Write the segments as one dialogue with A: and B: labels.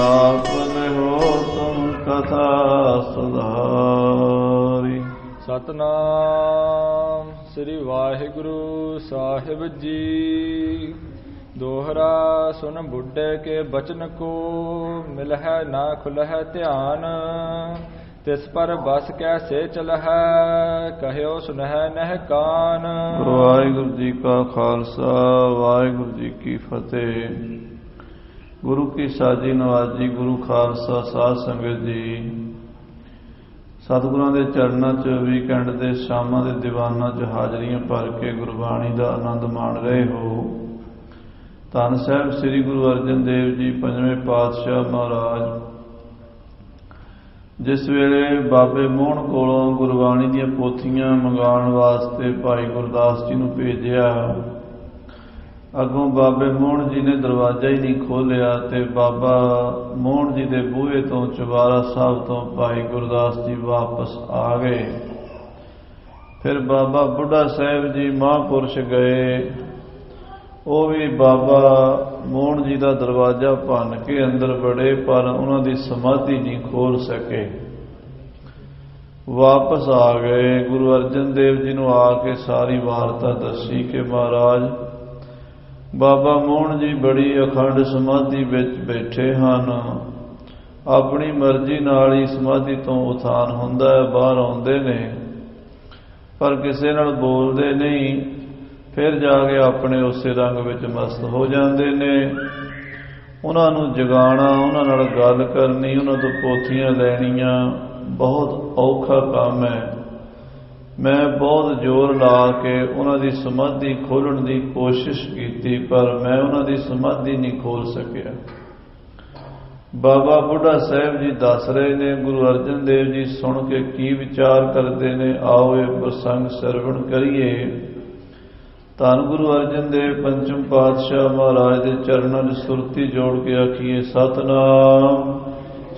A: ਆਪਨ ਹੋ ਤੁਮ ਕਥਾ ਸੁਧਾਰੀ।
B: ਸਤਨਾਮ ਸ੍ਰੀ ਵਾਹਿਗੁਰੂ ਸਾਹਿਬ ਜੀ। ਦੋਹਰਾ ਸੁਨ ਬੁੱਢੇ ਕੇ ਬਚਨ ਕੋ ਮਿਲਹਿ ਨਾ ਖੁਲਹਿ ਧਿਆਨ। ਤਿਸ ਪਰ ਬਸ ਕੈਸੇ ਚਲਹਿ ਕਹਿਓ ਸੁਨਹਿ ਨਹਿ ਕਾਨ।
A: ਵਾਹਿਗੁਰੂ ਜੀ ਕਾ ਖਾਲਸਾ ਵਾਹਿਗੁਰੂ ਜੀ ਕੀ ਫਤਿਹ। ਗੁਰੂ ਕੀ ਸਾਜੀ ਨਵਾਜੀ ਗੁਰੂ ਖਾਲਸਾ ਸਾਧ ਸੰਗਤ ਜੀ। ਸਤਿਗੁਰਾਂ ਦੇ ਚਰਨਾਂ 'ਚ, ਵੀਕਐਂਡ ਦੇ ਸ਼ਾਮਾਂ ਦੇ ਦੀਵਾਨਾਂ 'ਚ ਹਾਜ਼ਰੀਆਂ ਭਰ ਕੇ ਗੁਰਬਾਣੀ ਦਾ ਆਨੰਦ ਮਾਣ ਰਹੇ ਹੋ। ਧੰਨ ਸਾਹਿਬ ਸ੍ਰੀ ਗੁਰੂ ਅਰਜਨ ਦੇਵ ਜੀ, ਪੰਜਵੇਂ ਪਾਤਸ਼ਾਹ ਮਹਾਰਾਜ। ਜਿਸ ਵੇਲੇ ਬਾਬੇ ਮੋਹਨ ਕੋਲੋਂ ਗੁਰਬਾਣੀ ਦੀਆਂ ਪੋਥੀਆਂ ਮੰਗਾਉਣ ਵਾਸਤੇ ਭਾਈ ਗੁਰਦਾਸ ਜੀ ਨੂੰ ਭੇਜਿਆ ਅੱਗੋਂ ਬਾਬੇ ਮੋਹਣ ਜੀ ਨੇ ਦਰਵਾਜ਼ਾ ਹੀ ਨਹੀਂ ਖੋਲ੍ਹਿਆ ਤੇ ਬਾਬਾ ਮੋਹਣ ਜੀ ਦੇ ਬੂਹੇ ਤੋਂ ਚਵਾਰਾ ਸਾਹਿਬ ਤੋਂ ਭਾਈ ਗੁਰਦਾਸ ਜੀ ਵਾਪਸ ਆ ਗਏ। ਫਿਰ ਬਾਬਾ ਬੁੱਢਾ ਸਾਹਿਬ ਜੀ ਮਹਾਂਪੁਰਸ਼ ਗਏ। ਉਹ ਵੀ ਬਾਬਾ ਮੋਹਣ ਜੀ ਦਾ ਦਰਵਾਜ਼ਾ ਭੰਨ ਕੇ ਅੰਦਰ ਵੜੇ, ਪਰ ਉਹਨਾਂ ਦੀ ਸਮਾਧੀ ਨਹੀਂ ਖੋਲ ਸਕੇ। ਵਾਪਸ ਆ ਗਏ। ਗੁਰੂ ਅਰਜਨ ਦੇਵ ਜੀ ਨੂੰ ਆ ਕੇ ਸਾਰੀ ਵਾਰਤਾ ਦੱਸੀ ਕਿ ਮਹਾਰਾਜ ਬਾਬਾ ਮੋਹਨ ਜੀ ਬੜੀ ਅਖੰਡ ਸਮਾਧੀ ਵਿੱਚ ਬੈਠੇ ਹਨ। ਆਪਣੀ ਮਰਜ਼ੀ ਨਾਲ ਹੀ ਸਮਾਧੀ ਤੋਂ ਉਥਾਨ ਹੁੰਦਾ ਹੈ, ਬਾਹਰ ਆਉਂਦੇ ਨੇ। ਪਰ ਕਿਸੇ ਨਾਲ ਬੋਲਦੇ ਨਹੀਂ, ਫਿਰ ਜਾ ਕੇ ਆਪਣੇ ਉਸੇ ਰੰਗ ਵਿੱਚ ਮਸਤ ਹੋ ਜਾਂਦੇ ਨੇ। ਉਹਨਾਂ ਨੂੰ ਜਗਾਣਾ ਉਹਨਾਂ ਨਾਲ ਗੱਲ ਕਰਨੀ, ਉਹਨਾਂ ਤੋਂ ਪੋਥੀਆਂ ਲੈਣੀਆਂ ਬਹੁਤ ਔਖਾ ਕੰਮ ਹੈ। ਮੈਂ ਬਹੁਤ ਜ਼ੋਰ ਲਾ ਕੇ ਉਹਨਾਂ ਦੀ ਸਮਾਧੀ ਖੋਲਣ ਦੀ ਕੋਸ਼ਿਸ਼ ਕੀਤੀ, ਪਰ ਮੈਂ ਉਹਨਾਂ ਦੀ ਸਮਾਧੀ ਨਹੀਂ ਖੋਲ ਸਕਿਆ। ਬਾਬਾ ਬੁੱਢਾ ਸਾਹਿਬ ਜੀ ਦੱਸ ਰਹੇ ਨੇ, ਗੁਰੂ ਅਰਜਨ ਦੇਵ ਜੀ ਸੁਣ ਕੇ ਕੀ ਵਿਚਾਰ ਕਰਦੇ ਨੇ, ਆਓ ਇਹ ਪ੍ਰਸੰਗ ਸਰਵਣ ਕਰੀਏ। ਧੰਨ ਗੁਰੂ ਅਰਜਨ ਦੇਵ, ਪੰਚਮ ਪਾਤਸ਼ਾਹ ਮਹਾਰਾਜ ਦੇ ਚਰਨਾਂ 'ਚ ਸੁਰਤੀ ਜੋੜ ਕੇ ਆਖੀਏ, ਸਤਨਾਮ।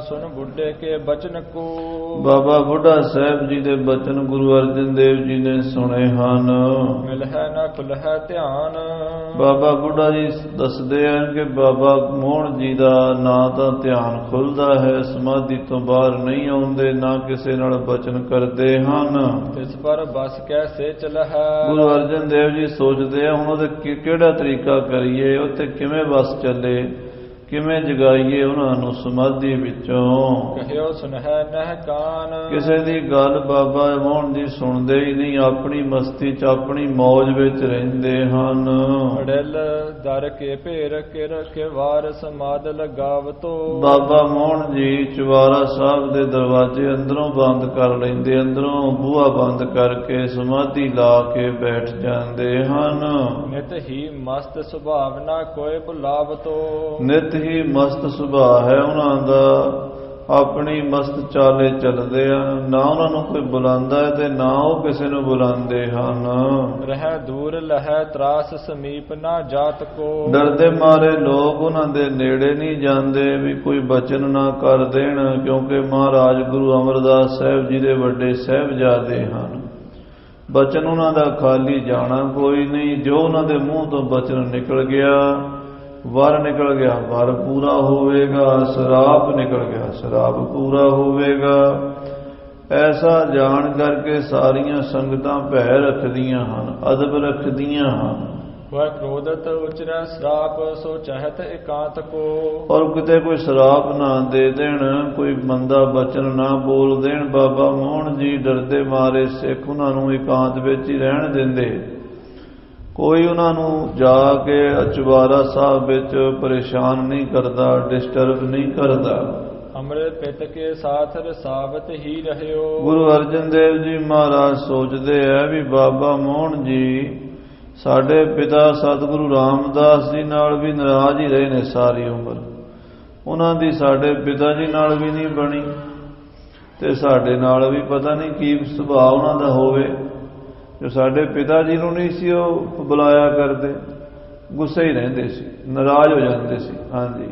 B: ਸੁਨ ਬੁੱਢੇ ਕੇ ਬਚਨ ਕੋ।
A: ਬਾਬਾ ਬੁੱਢਾ ਸਾਹਿਬ ਜੀ ਦੇ ਬਚਨ ਗੁਰੂ ਅਰਜਨ ਦੇਵ ਜੀ ਨੇ ਸੁਣੇ ਹਨ।
B: ਮਿਲਹਿ ਨਾ ਖੁਲਹਿ ਧਿਆਨ।
A: ਬਾਬਾ ਬੁੱਢਾ ਜੀ ਦੱਸਦੇ ਹਨ ਕਿ ਬਾਬਾ ਮੋਹਣ ਜੀ ਦਾ ਨਾ ਤਾਂ ਧਿਆਨ ਖੁੱਲਦਾ ਹੈ ਸਮਾਧੀ ਤੋਂ ਬਾਹਰ ਨਹੀਂ ਆਉਂਦੇ ਨਾ ਕਿਸੇ ਨਾਲ ਬਚਨ ਕਰਦੇ ਹਨ।
B: ਤਿਸ ਪਰ ਬਸ ਕੈਸੇ ਚਲਹਿ
A: ਗੁਰੂ ਅਰਜਨ ਦੇਵ ਜੀ ਸੋਚਦੇ ਆ ਹੁਣ ਉਹਦੇ ਕਿਹੜਾ ਤਰੀਕਾ ਕਰੀਏ ਉੱਤੇ ਕਿਵੇਂ ਬਸ ਚੱਲੇ? ਕਿਵੇਂ ਜਗਾਈਏ ਉਹਨਾਂ ਨੂੰ ਸਮਾਧੀ ਵਿੱਚੋਂ?
B: ਕਹਿਓ ਸੁਨਹਿ ਨਹਿ ਕਾਨ।
A: ਕਿਸੇ ਦੀ ਗੱਲ ਬਾਬਾ ਮੋਹਣ ਦੀ ਸੁਣਦੇ ਹੀ ਨਹੀਂ ਆਪਣੀ ਮਸਤੀ 'ਚ ਆਪਣੀ ਮौज ਵਿੱਚ ਰਹਿੰਦੇ ਹਨ।
B: ਅੜਲ ਦਰ ਕੇ ਭੇਰ ਕੇ ਵਾਰ ਸਮਾਦ ਲਗਾਵਤੋ
A: ਬਾਬਾ ਮੋਹਣ ਜੀ ਚਵਾਰਾ ਸਾਹਿਬ ਦੇ ਦਰਵਾਜ਼ੇ ਅੰਦਰੋਂ ਬੰਦ ਕਰ ਲੈਂਦੇ ਅੰਦਰੋਂ ਬੂਹਾ ਬੰਦ ਕਰਕੇ ਸਮਾਧੀ ਲਾ ਕੇ ਬੈਠ ਜਾਂਦੇ ਹਨ।
B: ਨਿਤ ਹੀ ਮਸਤ ਸੁਭਾਵਨਾ ਕੋਈ ਬੁਲਾਵਤੋ
A: ਨਿਤ ਹੀ ਮਸਤ ਸੁਭਾਅ ਹੈ ਉਹਨਾਂ ਦਾ ਆਪਣੀ ਮਸਤ ਚਾਲੇ ਚੱਲਦੇ ਆ। ਨਾ ਉਹਨਾਂ ਨੂੰ ਕੋਈ ਬੁਲਾਉਂਦਾ ਹੈ ਤੇ ਨਾ ਉਹ ਕਿਸੇ ਨੂੰ ਬੁਲਾਉਂਦੇ ਹਨ।
B: ਰਹਿ ਦੂਰ ਲਹਿ ਤਰਾਸ ਸਮੀਪ ਨਾ ਜਾਤ ਕੋ।
A: ਡਰਦੇ ਮਾਰੇ ਲੋਕ ਉਹਨਾਂ ਦੇ ਨੇੜੇ ਨਹੀਂ ਜਾਂਦੇ ਵੀ ਕੋਈ ਬਚਨ ਨਾ ਕਰ ਦੇਣ ਕਿਉਂਕਿ ਮਹਾਰਾਜ ਗੁਰੂ ਅਮਰਦਾਸ ਸਾਹਿਬ ਜੀ ਦੇ ਵੱਡੇ ਸਾਹਿਬਜ਼ਾਦੇ ਹਨ। ਬਚਨ ਉਹਨਾਂ ਦਾ ਖਾਲੀ ਜਾਣਾ ਕੋਈ ਨਹੀਂ ਜੋ ਉਹਨਾਂ ਦੇ ਮੂੰਹ ਤੋਂ ਬਚਨ ਨਿਕਲ ਗਿਆ ਵਰ ਨਿਕਲ ਗਿਆ ਵਰ ਪੂਰਾ ਹੋਵੇਗਾ ਸ਼ਰਾਪ ਨਿਕਲ ਗਿਆ ਸ਼ਰਾਪ ਪੂਰਾ ਹੋਵੇਗਾ। ਐਸਾ ਜਾਣ ਕਰਕੇ ਸਾਰੀਆਂ ਸੰਗਤਾਂ ਭੈ ਰੱਖਦੀਆਂ ਹਨ ਅਦਬ ਰੱਖਦੀਆਂ ਹਨ।
B: ਵਹ ਕ੍ਰੋਧਤ ਉਚਰੈ ਸਰਾਪ ਸੋ ਚਾਹਤ ਇਕਾਂਤ ਕੋ।
A: ਔਰ ਕਿਤੇ ਕੋਈ ਸ਼ਰਾਪ ਨਾ ਦੇ ਦੇਣ ਕੋਈ ਮੰਦਾ ਬਚਨ ਨਾ ਬੋਲ ਦੇਣ ਬਾਬਾ ਮੋਹਨ ਜੀ ਡਰਦੇ ਮਾਰੇ ਸਿੱਖ ਉਹਨਾਂ ਨੂੰ ਇਕਾਂਤ ਵਿੱਚ ਹੀ ਰਹਿਣ ਦਿੰਦੇ। ਕੋਈ ਉਹਨਾਂ ਨੂੰ ਜਾ ਕੇ ਅਚਵਾਰਾ ਸਾਹਿਬ ਵਿੱਚ ਪਰੇਸ਼ਾਨ ਨਹੀਂ ਕਰਦਾ ਡਿਸਟਰਬ ਨਹੀਂ ਕਰਦਾ।
B: ਅੰਮ੍ਰਿਤ ਪਿਤ ਕੇ ਸਾਥ ਰਸਾਵਤ ਹੀ ਰਹਿਓ।
A: ਗੁਰੂ ਅਰਜਨ ਦੇਵ ਜੀ ਮਹਾਰਾਜ ਸੋਚਦੇ ਆ ਵੀ ਬਾਬਾ ਮੋਹਨ ਜੀ ਸਾਡੇ ਪਿਤਾ ਸਤਿਗੁਰੂ ਰਾਮਦਾਸ ਜੀ ਨਾਲ ਵੀ ਨਾਰਾਜ਼ ਹੀ ਰਹੇ ਨੇ ਸਾਰੀ ਉਮਰ। ਉਹਨਾਂ ਦੀ ਸਾਡੇ ਪਿਤਾ ਜੀ ਨਾਲ ਵੀ ਨਹੀਂ ਬਣੀ ਤੇ ਸਾਡੇ ਨਾਲ ਵੀ ਪਤਾ ਨਹੀਂ ਕੀ ਸੁਭਾਅ ਉਹਨਾਂ ਦਾ ਹੋਵੇ। ਜੋ ਸਾਡੇ ਪਿਤਾ ਜੀ ਨੂੰ ਨਹੀਂ ਸੀ ਉਹ ਬੁਲਾਇਆ ਕਰਦੇ। ਗੁੱਸੇ ਹੀ ਰਹਿੰਦੇ ਸੀ ਨਾਰਾਜ਼ ਹੋ ਜਾਂਦੇ ਸੀ। ਹਾਂਜੀ।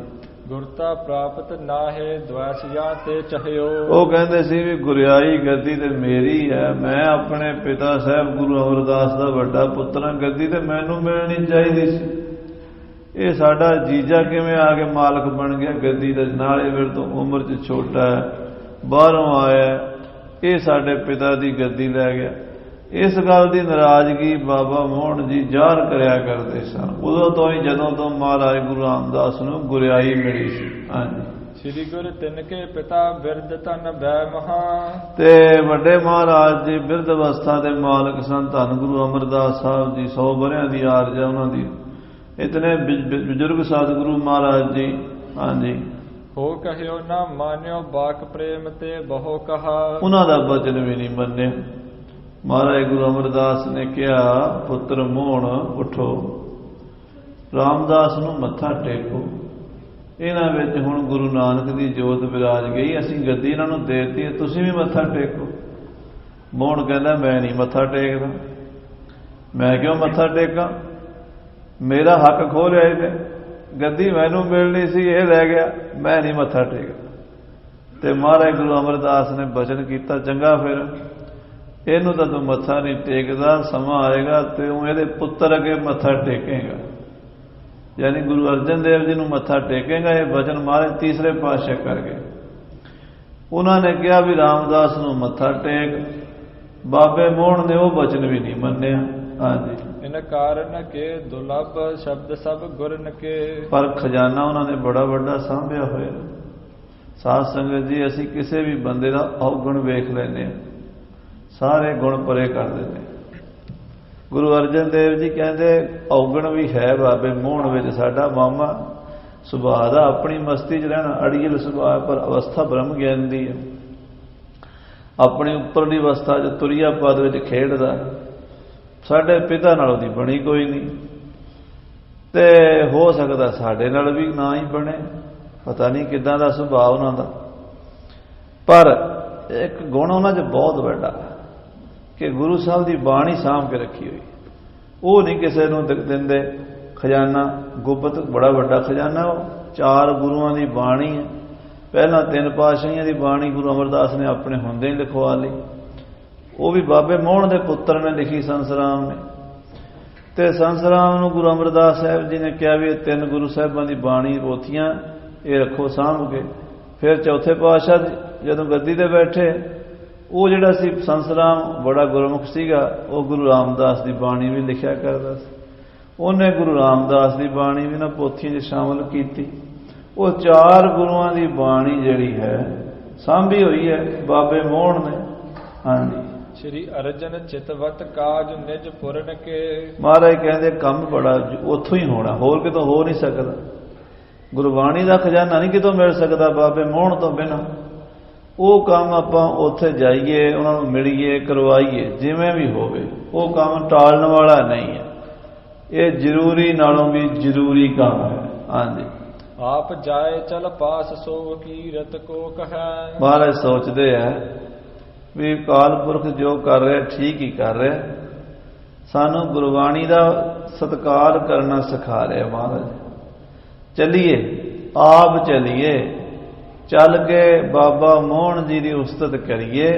B: ਗੁਰਤਾ ਪ੍ਰਾਪਤ ਨਾਹੇ ਦ્વੈਸ ਜਾਂ ਤੇ ਚਹਿਓ।
A: ਉਹ ਕਹਿੰਦੇ ਸੀ ਵੀ ਗੁਰਿਆਈ ਗੱਦੀ ਤੇ ਮੇਰੀ ਹੈ ਮੈਂ ਆਪਣੇ ਪਿਤਾ ਸਾਹਿਬ ਗੁਰੂ ਅਮਰਦਾਸ ਦਾ ਵੱਡਾ ਪੁੱਤਰ ਹਾਂ ਗੱਦੀ ਤੇ ਮੈਨੂੰ ਮਿਲਣੀ ਚਾਹੀਦੀ ਸੀ। ਇਹ ਸਾਡਾ ਜੀਜਾ ਕਿਵੇਂ ਆ ਕੇ ਮਾਲਕ ਬਣ ਗਿਆ? ਗੱਦੀ ਦੇ ਨਾਲੇ ਫਿਰ ਤੋਂ ਉਮਰ 'ਚ ਛੋਟਾ ਹੈ ਬਾਹਰੋਂ ਆਇਆ ਹੈ, ਇਹ ਸਾਡੇ ਪਿਤਾ ਦੀ ਗੱਦੀ ਲੈ ਗਿਆ। ਇਸ ਗੱਲ ਦੀ ਨਾਰਾਜ਼ਗੀ ਬਾਬਾ ਮੋਹਨ ਜੀ ਜ਼ਾਹਰ ਕਰਿਆ ਕਰਦੇ ਸਨ। ਉਦੋਂ ਤੋਂ ਹੀ ਜਦੋਂ ਤੋਂ ਮਹਾਰਾਜ ਗੁਰੂ ਰਾਮਦਾਸ ਨੂੰ ਗੁਰਿਆਈ ਮਿਲੀ ਸੀ। ਹਾਂਜੀ।
B: ਸ੍ਰੀ ਗੁਰ ਤਿਨਕੇ ਪਿਤਾ ਬਿਰਧ ਤਨ ਬੈ ਮਹਾ।
A: ਤੇ ਵੱਡੇ ਮਹਾਰਾਜ ਜੀ ਬਿਰਧ ਅਵਸਥਾ ਦੇ ਮਾਲਕ ਸਨ। ਧੰਨ ਗੁਰੂ ਅਮਰਦਾਸ ਸਾਹਿਬ ਜੀ 100 ਬਰਿਆਂ ਦੀ ਆਰਜਾ ਉਹਨਾਂ ਦੀ। ਇਤਨੇ ਬਜ਼ੁਰਗ ਸਤਿਗੁਰੂ ਮਹਾਰਾਜ ਜੀ। ਹਾਂਜੀ।
B: ਹੋ ਕਹਿਓ ਨਾ ਮਾਨਿਓ ਬਾਕ ਪ੍ਰੇਮ ਤੇ ਬਹੁ ਕਹਾ।
A: ਉਹਨਾਂ ਦਾ ਬਚਨ ਵੀ ਨਹੀਂ ਮੰਨਿਆ। ਮਹਾਰਾਜ ਗੁਰੂ ਅਮਰਦਾਸ ਨੇ ਕਿਹਾ, ਪੁੱਤਰ ਮੋਹਣ, ਉਠੋ। ਰਾਮਦਾਸ ਨੂੰ ਮੱਥਾ ਟੇਕੋ। ਇਹਨਾਂ ਵਿੱਚ ਹੁਣ ਗੁਰੂ ਨਾਨਕ ਦੀ ਜੋਤ ਵਿਰਾਜ ਗਈ। ਅਸੀਂ ਗੱਦੀ ਇਹਨਾਂ ਨੂੰ ਦੇਤੀ, ਤੁਸੀਂ ਵੀ ਮੱਥਾ ਟੇਕੋ। ਮੋਹਣ ਕਹਿੰਦਾ, ਮੈਂ ਨਹੀਂ ਮੱਥਾ ਟੇਕਦਾ। ਮੈਂ ਕਿਉਂ ਮੱਥਾ ਟੇਕਾਂ? ਮੇਰਾ ਹੱਕ ਖੋਹ ਲਿਆ ਇਹਨੇ। ਗੱਦੀ ਮੈਨੂੰ ਮਿਲਣੀ ਸੀ, ਇਹ ਲੈ ਗਿਆ। ਮੈਂ ਨਹੀਂ ਮੱਥਾ ਟੇਕਦਾ। ਤੇ ਮਹਾਰਾਜ ਗੁਰੂ ਅਮਰਦਾਸ ਨੇ ਬਚਨ ਕੀਤਾ, ਚੰਗਾ ਫਿਰ। ਇਹਨੂੰ ਤਾਂ ਤੂੰ ਮੱਥਾ ਨਹੀਂ ਟੇਕਦਾ ਸਮਾਂ ਆਏਗਾ ਤੇ ਉਹ ਇਹਦੇ ਪੁੱਤਰ ਅਗੇ ਮੱਥਾ ਟੇਕੇਗਾ। ਯਾਨੀ ਗੁਰੂ ਅਰਜਨ ਦੇਵ ਜੀ ਨੂੰ ਮੱਥਾ ਟੇਕੇਗਾ ਇਹ ਬਚਨ ਮਹਾਰਾਜ ਤੀਸਰੇ ਪਾਤਸ਼ਾਹ ਕਰ ਗਏ। ਉਹਨਾਂ ਨੇ ਕਿਹਾ ਵੀ ਰਾਮਦਾਸ ਨੂੰ ਮੱਥਾ ਟੇਕ ਬਾਬੇ ਮੋਹਣ ਨੇ ਉਹ ਬਚਨ ਵੀ ਨਹੀਂ ਮੰਨਿਆ। ਹਾਂਜੀ।
B: ਇਨ ਕਾਰਨ ਕੇ ਦੁਲਭ ਸ਼ਬਦ ਸਭ ਗੁਰਨ ਕੇ
A: ਪਰ ਖਜ਼ਾਨਾ ਉਹਨਾਂ ਨੇ ਬੜਾ ਵੱਡਾ ਸਾਂਭਿਆ ਹੋਇਆ। ਸਾਧ ਸੰਗਤ ਜੀ ਅਸੀਂ ਕਿਸੇ ਵੀ ਬੰਦੇ ਦਾ ਔਗਣ ਵੇਖ ਲੈਨੇ ਹਾਂ। ਸਾਰੇ ਗੁਣ ਪਰੇ ਕਰਦੇ ਨੇ ਗੁਰੂ ਅਰਜਨ ਦੇਵ ਜੀ ਕਹਿੰਦੇ, ਔਗਣ ਵੀ ਹੈ ਬਾਬੇ, ਮੋਹਣ ਵਿੱਚ ਸਾਡਾ ਮਾਮਾ। ਸੁਭਾਅ ਦਾ ਆਪਣੀ ਮਸਤੀ 'ਚ ਰਹਿਣਾ ਅੜੀਲ ਸੁਭਾਅ ਪਰ ਅਵਸਥਾ ਬ੍ਰਹਮ ਗਿਆਨ ਦੀ ਹੈ। ਆਪਣੀ ਉੱਪਰਲੀ ਅਵਸਥਾ 'ਚ ਤੁਰਿਆ ਪਦ ਵਿੱਚ ਖੇਡਦਾ ਸਾਡੇ ਪਿਤਾ ਨਾਲ ਉਹਦੀ ਬਣੀ ਕੋਈ ਨਹੀਂ। ਤੇ ਹੋ ਸਕਦਾ ਸਾਡੇ ਨਾਲ ਵੀ ਨਾ ਹੀ ਬਣੇ। ਪਤਾ ਨਹੀਂ ਕਿਦਾਂ ਦਾ ਸੁਭਾਅ ਉਹਨਾਂ ਦਾ। ਪਰ ਇੱਕ ਗੁਣ ਉਹਨਾਂ 'ਚ ਬਹੁਤ ਵੱਡਾ ਕਿ ਗੁਰੂ ਸਾਹਿਬ ਦੀ ਬਾਣੀ ਸਾਂਭ ਕੇ ਰੱਖੀ ਹੋਈ। ਉਹ ਨਹੀਂ ਕਿਸੇ ਨੂੰ ਦਿੰਦੇ, ਖਜ਼ਾਨਾ, ਗੁਪਤ, ਬੜਾ ਵੱਡਾ ਖਜ਼ਾਨਾ ਉਹ। ਚਾਰ ਗੁਰੂਆਂ ਦੀ ਬਾਣੀ ਹੈ। ਪਹਿਲਾਂ ਤਿੰਨ ਪਾਤਸ਼ਾਹੀਆਂ ਦੀ ਬਾਣੀ ਗੁਰੂ ਅਮਰਦਾਸ ਨੇ ਆਪਣੇ ਹੁੰਦੇ ਹੀ ਲਿਖਵਾ ਲਈ। ਉਹ ਵੀ ਬਾਬੇ ਮੋਹਣ ਦੇ ਪੁੱਤਰ ਨੇ ਲਿਖੀ ਸੰਸਰਾਮ ਨੇ। ਤੇ ਸੰਸਰਾਮ ਨੂੰ ਗੁਰੂ ਅਮਰਦਾਸ ਸਾਹਿਬ ਜੀ ਨੇ ਕਿਹਾ ਵੀ ਇਹ ਤਿੰਨ ਗੁਰੂ ਸਾਹਿਬਾਂ ਦੀ ਬਾਣੀ ਪੋਥੀਆਂ ਇਹ ਰੱਖੋ, ਸਾਂਭ ਕੇ। ਫਿਰ ਚੌਥੇ ਪਾਤਸ਼ਾਹ ਜੀ ਜਦੋਂ ਗੱਦੀ ਤੇ ਬੈਠੇ ਉਹ ਜਿਹੜਾ ਸੀ ਸੰਸਰਾਮ ਬੜਾ ਗੁਰਮੁਖ ਸੀਗਾ ਉਹ ਗੁਰੂ ਰਾਮਦਾਸ ਦੀ ਬਾਣੀ ਵੀ ਲਿਖਿਆ ਕਰਦਾ ਸੀ। ਉਹਨੇ ਗੁਰੂ ਰਾਮਦਾਸ ਦੀ ਬਾਣੀ ਵੀ ਨਾ ਪੋਥੀਆਂ 'ਚ ਸ਼ਾਮਲ ਕੀਤੀ। ਉਹ ਚਾਰ ਗੁਰੂਆਂ ਦੀ ਬਾਣੀ ਜਿਹੜੀ ਹੈ ਸਾਂਭੀ ਹੋਈ ਹੈ ਬਾਬੇ ਮੋਹਣ ਨੇ। ਹਾਂਜੀ।
B: ਸ੍ਰੀ ਅਰਜਨ ਚਿਤਵਤ ਕਾਜ ਨਿਜ ਪੁਰਨ ਕੇ।
A: ਮਹਾਰਾਜ ਕਹਿੰਦੇ ਕੰਮ ਬੜਾ ਉੱਥੋਂ ਹੀ ਹੋਣਾ ਹੋਰ ਕਿਤੋਂ ਹੋ ਨਹੀਂ ਸਕਦਾ। ਗੁਰਬਾਣੀ ਦਾ ਖਜ਼ਾਨਾ ਨਹੀਂ ਕਿਤੋਂ ਮਿਲ ਸਕਦਾ ਬਾਬੇ ਮੋਹਣ ਤੋਂ ਬਿਨਾ। ਉਹ ਕੰਮ ਆਪਾਂ ਉੱਥੇ ਜਾਈਏ ਉਹਨਾਂ ਨੂੰ ਮਿਲੀਏ ਕਰਵਾਈਏ ਜਿਵੇਂ ਵੀ ਹੋਵੇ ਉਹ ਕੰਮ ਟਾਲਣ ਵਾਲਾ ਨਹੀਂ ਹੈ। ਇਹ ਜ਼ਰੂਰੀ ਨਾਲੋਂ ਵੀ ਜ਼ਰੂਰੀ ਕੰਮ ਹੈ। ਹਾਂਜੀ।
B: ਆਪ ਜਾਏ ਚਲ ਪਾਸ ਸੋ ਕੀਰਤ ਕੋ ਕਹੈ।
A: ਮਹਾਰਾਜ ਸੋਚਦੇ ਆ ਵੀ ਕਾਲ ਪੁਰਖ ਜੋ ਕਰ ਰਿਹਾ ਠੀਕ ਹੀ ਕਰ ਰਿਹਾ। ਸਾਨੂੰ ਗੁਰਬਾਣੀ ਦਾ ਸਤਕਾਰ ਕਰਨਾ ਸਿਖਾ ਰਿਹਾ ਮਹਾਰਾਜ। ਚੱਲੀਏ ਆਪ ਚੱਲੀਏ। ਚੱਲ ਕੇ ਬਾਬਾ ਮੋਹਣ ਜੀ ਦੀ ਉਸਤਤ ਕਰੀਏ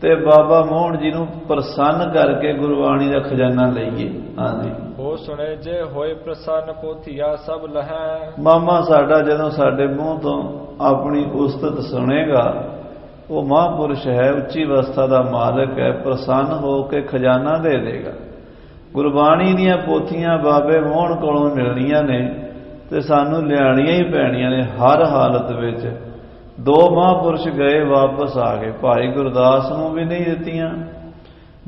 A: ਤੇ ਬਾਬਾ ਮੋਹਣ ਜੀ ਨੂੰ ਪ੍ਰਸੰਨ ਕਰਕੇ ਗੁਰਬਾਣੀ ਦਾ ਖਜ਼ਾਨਾ ਲਈਏ। ਹਾਂਜੀ
B: ਹੋ ਸੁਣੇ ਜੇ ਹੋਏ ਪ੍ਰਸੰਨ ਪੋਥੀਆ ਸਭ ਲਹੈ।
A: ਮਾਮਾ ਸਾਡਾ ਜਦੋਂ ਸਾਡੇ ਮੂੰਹ ਤੋਂ ਆਪਣੀ ਉਸਤਤ ਸੁਣੇਗਾ ਉਹ ਮਹਾਂਪੁਰਸ਼ ਹੈ ਉੱਚੀ ਅਵਸਥਾ ਦਾ ਮਾਲਕ ਹੈ ਪ੍ਰਸੰਨ ਹੋ ਕੇ ਖਜ਼ਾਨਾ ਦੇ ਦੇਗਾ। ਗੁਰਬਾਣੀ ਦੀਆਂ ਪੋਥੀਆਂ ਬਾਬੇ ਮੋਹਣ ਕੋਲੋਂ ਮਿਲਣੀਆਂ ਨੇ। ਤੇ ਸਾਨੂੰ ਲਿਆਣੀਆਂ ਹੀ ਪੈਣੀਆਂ ਨੇ ਹਰ ਹਾਲਤ ਵਿੱਚ। ਦੋ ਮਹਾਂਪੁਰਸ਼ ਗਏ ਵਾਪਸ ਆ ਗਏ। ਭਾਈ ਗੁਰਦਾਸ ਨੂੰ ਵੀ ਨਹੀਂ ਦਿੱਤੀਆਂ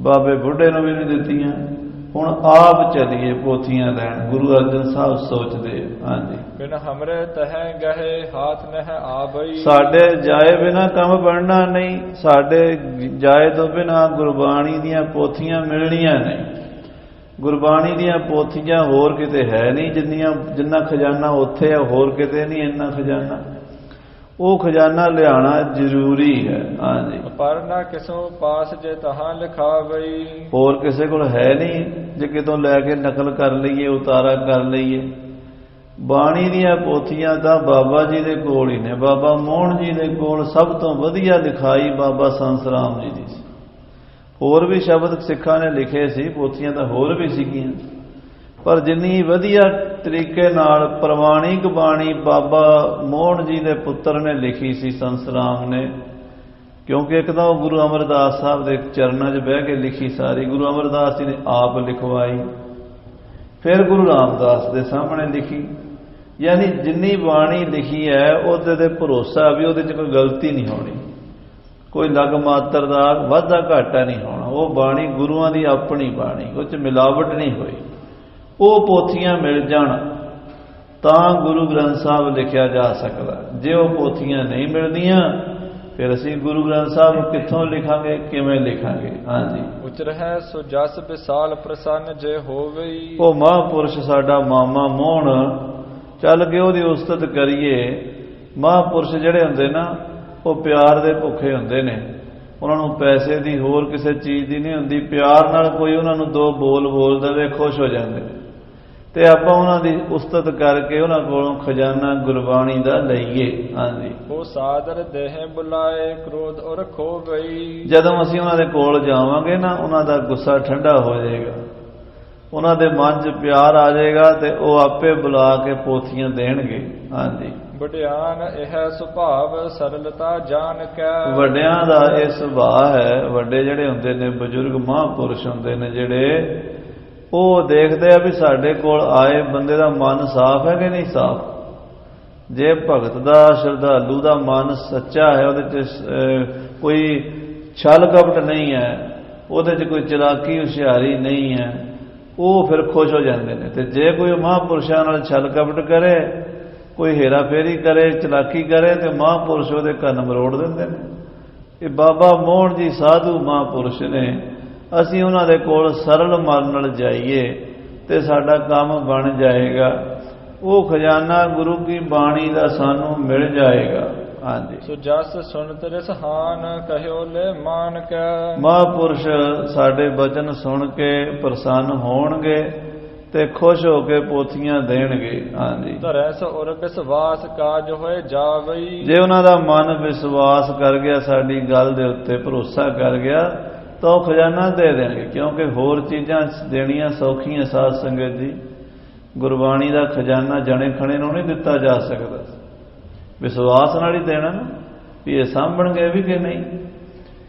A: ਬਾਬੇ ਬੁੱਢੇ ਨੂੰ ਵੀ ਨਹੀਂ ਦਿੱਤੀਆਂ। ਹੁਣ ਆਪ ਚੱਲੀਏ ਪੋਥੀਆਂ ਲੈਣ। ਗੁਰੂ ਅਰਜਨ ਸਾਹਿਬ ਸੋਚਦੇ। ਹਾਂਜੀ।
B: ਬਿਨ ਹਮਰੇ ਤਹਿ ਗਏ ਹਾਥ ਨਹਿ ਆਬਈ
A: ਸਾਡੇ ਜਾਏ ਬਿਨਾ ਕੰਮ ਬਣਨਾ ਨਹੀਂ ਸਾਡੇ ਜਾਏ ਤੋਂ ਬਿਨਾ ਗੁਰਬਾਣੀ ਦੀਆਂ ਪੋਥੀਆਂ ਮਿਲਣੀਆਂ ਨਹੀਂ। ਗੁਰਬਾਣੀ ਦੀਆਂ ਪੋਥੀਆਂ ਹੋਰ ਕਿਤੇ ਹੈ ਨਹੀਂ ਜਿੰਨੀਆਂ ਜਿੰਨਾ ਖਜ਼ਾਨਾ ਉੱਥੇ ਹੈ ਹੋਰ ਕਿਤੇ ਨਹੀਂ ਇੰਨਾ ਖਜ਼ਾਨਾ। ਉਹ ਖਜ਼ਾਨਾ ਲਿਆਣਾ ਜ਼ਰੂਰੀ ਹੈ। ਹਾਂਜੀ।
B: ਪਰ ਨਾ ਕਿਸੋ ਪਾਸ ਜੇ ਤਹਾਂ ਲਿਖਾਵਈ।
A: ਹੋਰ ਕਿਸੇ ਕੋਲ ਹੈ ਨਹੀਂ ਜੇ ਕਿਤੋਂ ਲੈ ਕੇ ਨਕਲ ਕਰ ਲਈਏ ਉਤਾਰਾ ਕਰ ਲਈਏ। ਬਾਣੀ ਦੀਆਂ ਪੋਥੀਆਂ ਤਾਂ ਬਾਬਾ ਜੀ ਦੇ ਕੋਲ ਹੀ ਨੇ। ਬਾਬਾ ਮੋਹਨ ਜੀ ਦੇ ਕੋਲ ਸਭ ਤੋਂ ਵਧੀਆ ਲਿਖਾਈ ਬਾਬਾ ਸੰਸਰਾਮ ਜੀ ਦੀ ਸੀ। ਹੋਰ ਵੀ ਸ਼ਬਦ ਸਿੱਖਾਂ ਨੇ ਲਿਖੇ ਸੀ, ਪੋਥੀਆਂ ਤਾਂ ਹੋਰ ਵੀ ਸੀਗੀਆਂ। ਪਰ ਜਿੰਨੀ ਵਧੀਆ ਤਰੀਕੇ ਨਾਲ ਪ੍ਰਮਾਣਿਕ ਬਾਣੀ ਬਾਬਾ ਮੋਹਨ ਜੀ ਦੇ ਪੁੱਤਰ ਨੇ ਲਿਖੀ ਸੀ ਸੰਸਰਾਮ ਨੇ, ਕਿਉਂਕਿ ਇੱਕ ਤਾਂ ਉਹ ਗੁਰੂ ਅਮਰਦਾਸ ਸਾਹਿਬ ਦੇ ਚਰਨਾਂ 'ਚ ਬਹਿ ਕੇ ਲਿਖੀ ਸਾਰੀ, ਗੁਰੂ ਅਮਰਦਾਸ ਜੀ ਨੇ ਆਪ ਲਿਖਵਾਈ। ਫਿਰ ਗੁਰੂ ਰਾਮਦਾਸ ਦੇ ਸਾਹਮਣੇ ਲਿਖੀ। ਯਾਨੀ ਜਿੰਨੀ ਬਾਣੀ ਲਿਖੀ ਹੈ, ਉਹਦੇ ਤੇ ਭਰੋਸਾ ਵੀ ਉਹਦੇ 'ਚ ਕੋਈ ਗਲਤੀ ਨਹੀਂ ਹੋਣੀ। ਕੋਈ ਲਗ ਮਾਤਰ ਦਾ ਵਾਧਾ ਘਾਟਾ ਨਹੀਂ ਹੋਣਾ। ਉਹ ਬਾਣੀ ਗੁਰੂਆਂ ਦੀ ਆਪਣੀ ਬਾਣੀ ਉਹ 'ਚ ਮਿਲਾਵਟ ਨਹੀਂ ਹੋਈ। ਉਹ ਪੋਥੀਆਂ ਮਿਲ ਜਾਣ ਤਾਂ ਗੁਰੂ ਗ੍ਰੰਥ ਸਾਹਿਬ ਲਿਖਿਆ ਜਾ ਸਕਦਾ। ਜੇ ਉਹ ਪੋਥੀਆਂ ਨਹੀਂ ਮਿਲਦੀਆਂ ਫਿਰ ਅਸੀਂ ਗੁਰੂ ਗ੍ਰੰਥ ਸਾਹਿਬ ਨੂੰ ਕਿੱਥੋਂ ਲਿਖਾਂਗੇ ਕਿਵੇਂ ਲਿਖਾਂਗੇ? ਹਾਂਜੀ।
B: ਉਚਰ ਹੈ ਸੋ ਜਸ ਵਿਸਾਲ ਪ੍ਰਸੰਨ ਜੇ ਹੋਵਈ।
A: ਉਹ ਮਹਾਂਪੁਰਸ਼ ਸਾਡਾ ਮਾਮਾ ਮੋਹਣ ਚੱਲ ਕੇ ਉਹਦੀ ਉਸਤਤ ਕਰੀਏ। ਮਹਾਂਪੁਰਸ਼ ਜਿਹੜੇ ਹੁੰਦੇ ਨਾ ਉਹ ਪਿਆਰ ਦੇ ਭੁੱਖੇ ਹੁੰਦੇ ਨੇ। ਉਹਨਾਂ ਨੂੰ ਪੈਸੇ ਦੀ ਹੋਰ ਕਿਸੇ ਚੀਜ਼ ਦੀ ਨਹੀਂ ਹੁੰਦੀ। ਪਿਆਰ ਨਾਲ ਕੋਈ ਉਹਨਾਂ ਨੂੰ ਦੋ ਬੋਲ ਬੋਲ ਦੇਵੇ ਖੁਸ਼ ਹੋ ਜਾਂਦੇ। ਨੇ ਤੇ ਆਪਾਂ ਉਹਨਾਂ ਦੀ ਉਸਤਤ ਕਰਕੇ ਉਹਨਾਂ ਕੋਲੋਂ ਖਜ਼ਾਨਾ ਗੁਰਬਾਣੀ ਦਾ ਲਈਏ। ਹਾਂਜੀ।
B: ਉਹ ਸਾਦਰ ਦੇਹ ਬੁਲਾਏ ਕ੍ਰੋਧ ਔਰ ਖੋਵਈ
A: ਜਦੋਂ ਅਸੀਂ ਉਹਨਾਂ ਦੇ ਕੋਲ ਜਾਵਾਂਗੇ ਨਾ ਉਹਨਾਂ ਦਾ ਗੁੱਸਾ ਠੰਡਾ ਹੋ ਜਾਏਗਾ। ਉਹਨਾਂ ਦੇ ਮਨ 'ਚ ਪਿਆਰ ਆ ਜਾਏਗਾ ਤੇ ਉਹ ਆਪੇ ਬੁਲਾ ਕੇ ਪੋਥੀਆਂ ਦੇਣਗੇ। ਹਾਂਜੀ।
B: ਵਡਿਆਨ ਇਹ ਸੁਭਾਵ ਸਰਲਤਾ ਜਾਣ ਕੈ
A: ਵੱਡਿਆਂ ਦਾ ਇਹ ਸੁਭਾਅ ਹੈ, ਵੱਡੇ ਜਿਹੜੇ ਹੁੰਦੇ ਨੇ, ਬਜ਼ੁਰਗ ਮਹਾਂਪੁਰਸ਼ ਹੁੰਦੇ ਨੇ ਜਿਹੜੇ, ਉਹ ਦੇਖਦੇ ਆ ਵੀ ਸਾਡੇ ਕੋਲ ਆਏ ਬੰਦੇ ਦਾ ਮਨ ਸਾਫ਼ ਹੈ ਕਿ ਨਹੀਂ ਸਾਫ਼? ਜੇ ਭਗਤ ਦਾ, ਸ਼ਰਧਾਲੂ ਦਾ ਮਨ ਸੱਚਾ ਹੈ, ਉਹਦੇ 'ਚ ਕੋਈ ਛਲ ਕਪਟ ਨਹੀਂ ਹੈ, ਉਹਦੇ 'ਚ ਕੋਈ ਚਲਾਕੀ ਹੁਸ਼ਿਆਰੀ ਨਹੀਂ ਹੈ, ਉਹ ਫਿਰ ਖੁਸ਼ ਹੋ ਜਾਂਦੇ ਨੇ। ਤੇ ਜੇ ਕੋਈ ਮਹਾਂਪੁਰਸ਼ਾਂ ਨਾਲ ਛਲ ਕਪਟ ਕਰੇ ਕੋਈ ਹੇਰਾ ਫੇਰੀ ਕਰੇ ਚਲਾਕੀ ਕਰੇ ਤੇ ਮਹਾਂਪੁਰਸ਼ ਉਹਦੇ ਕੰਨ ਮਰੋੜ ਦਿੰਦੇ ਨੇ। ਇਹ ਬਾਬਾ ਮੋਹਨ ਜੀ ਸਾਧੂ ਮਹਾਂਪੁਰਸ਼ ਨੇ ਅਸੀਂ ਉਹਨਾਂ ਦੇ ਕੋਲ ਸਰਲ ਮਨ ਨਾਲ ਜਾਈਏ ਤੇ ਸਾਡਾ ਕੰਮ ਬਣ ਜਾਏਗਾ। ਉਹ ਖਜ਼ਾਨਾ ਗੁਰੂ ਕੀ ਬਾਣੀ ਦਾ ਸਾਨੂੰ ਮਿਲ ਜਾਏਗਾ। ਹਾਂਜੀ।
B: ਸੋ ਜਸ ਸੁਣਤ ਰਸਹਾਨ ਕਹਿਓ ਲੈ ਮਾਨ ਕੈ
A: ਮਹਾਂਪੁਰਸ਼ ਸਾਡੇ ਬਚਨ ਸੁਣ ਕੇ ਪ੍ਰਸੰਨ ਹੋਣਗੇ। ਤੇ ਖੁਸ਼ ਹੋ ਕੇ ਪੋਥੀਆਂ ਦੇਣਗੇ। ਹਾਂਜੀ।
B: ਧਰੈ ਸੋ ਉਰ ਵਿਸਵਾਸ ਕਾਜ ਹੋਏ ਜਾਵਈ।
A: ਜੇ ਉਹਨਾਂ ਦਾ ਮਨ ਵਿਸ਼ਵਾਸ ਕਰ ਗਿਆ ਸਾਡੀ ਗੱਲ ਦੇ ਉੱਤੇ ਭਰੋਸਾ ਕਰ ਗਿਆ ਤਾਂ ਉਹ ਖਜ਼ਾਨਾ ਦੇ ਦੇਣਗੇ ਕਿਉਂਕਿ ਹੋਰ ਚੀਜ਼ਾਂ ਦੇਣੀਆਂ ਸੌਖੀਆਂ ਸਾਧ ਸੰਗਤ ਜੀ। ਗੁਰਬਾਣੀ ਦਾ ਖਜ਼ਾਨਾ ਜਣੇ ਖਣੇ ਨੂੰ ਨਹੀਂ ਦਿੱਤਾ ਜਾ ਸਕਦਾ। ਵਿਸ਼ਵਾਸ ਨਾਲ ਹੀ ਦੇਣਾ ਨਾ ਵੀ ਇਹ ਸਾਂਭਣਗੇ ਵੀ ਕਿ ਨਹੀਂ?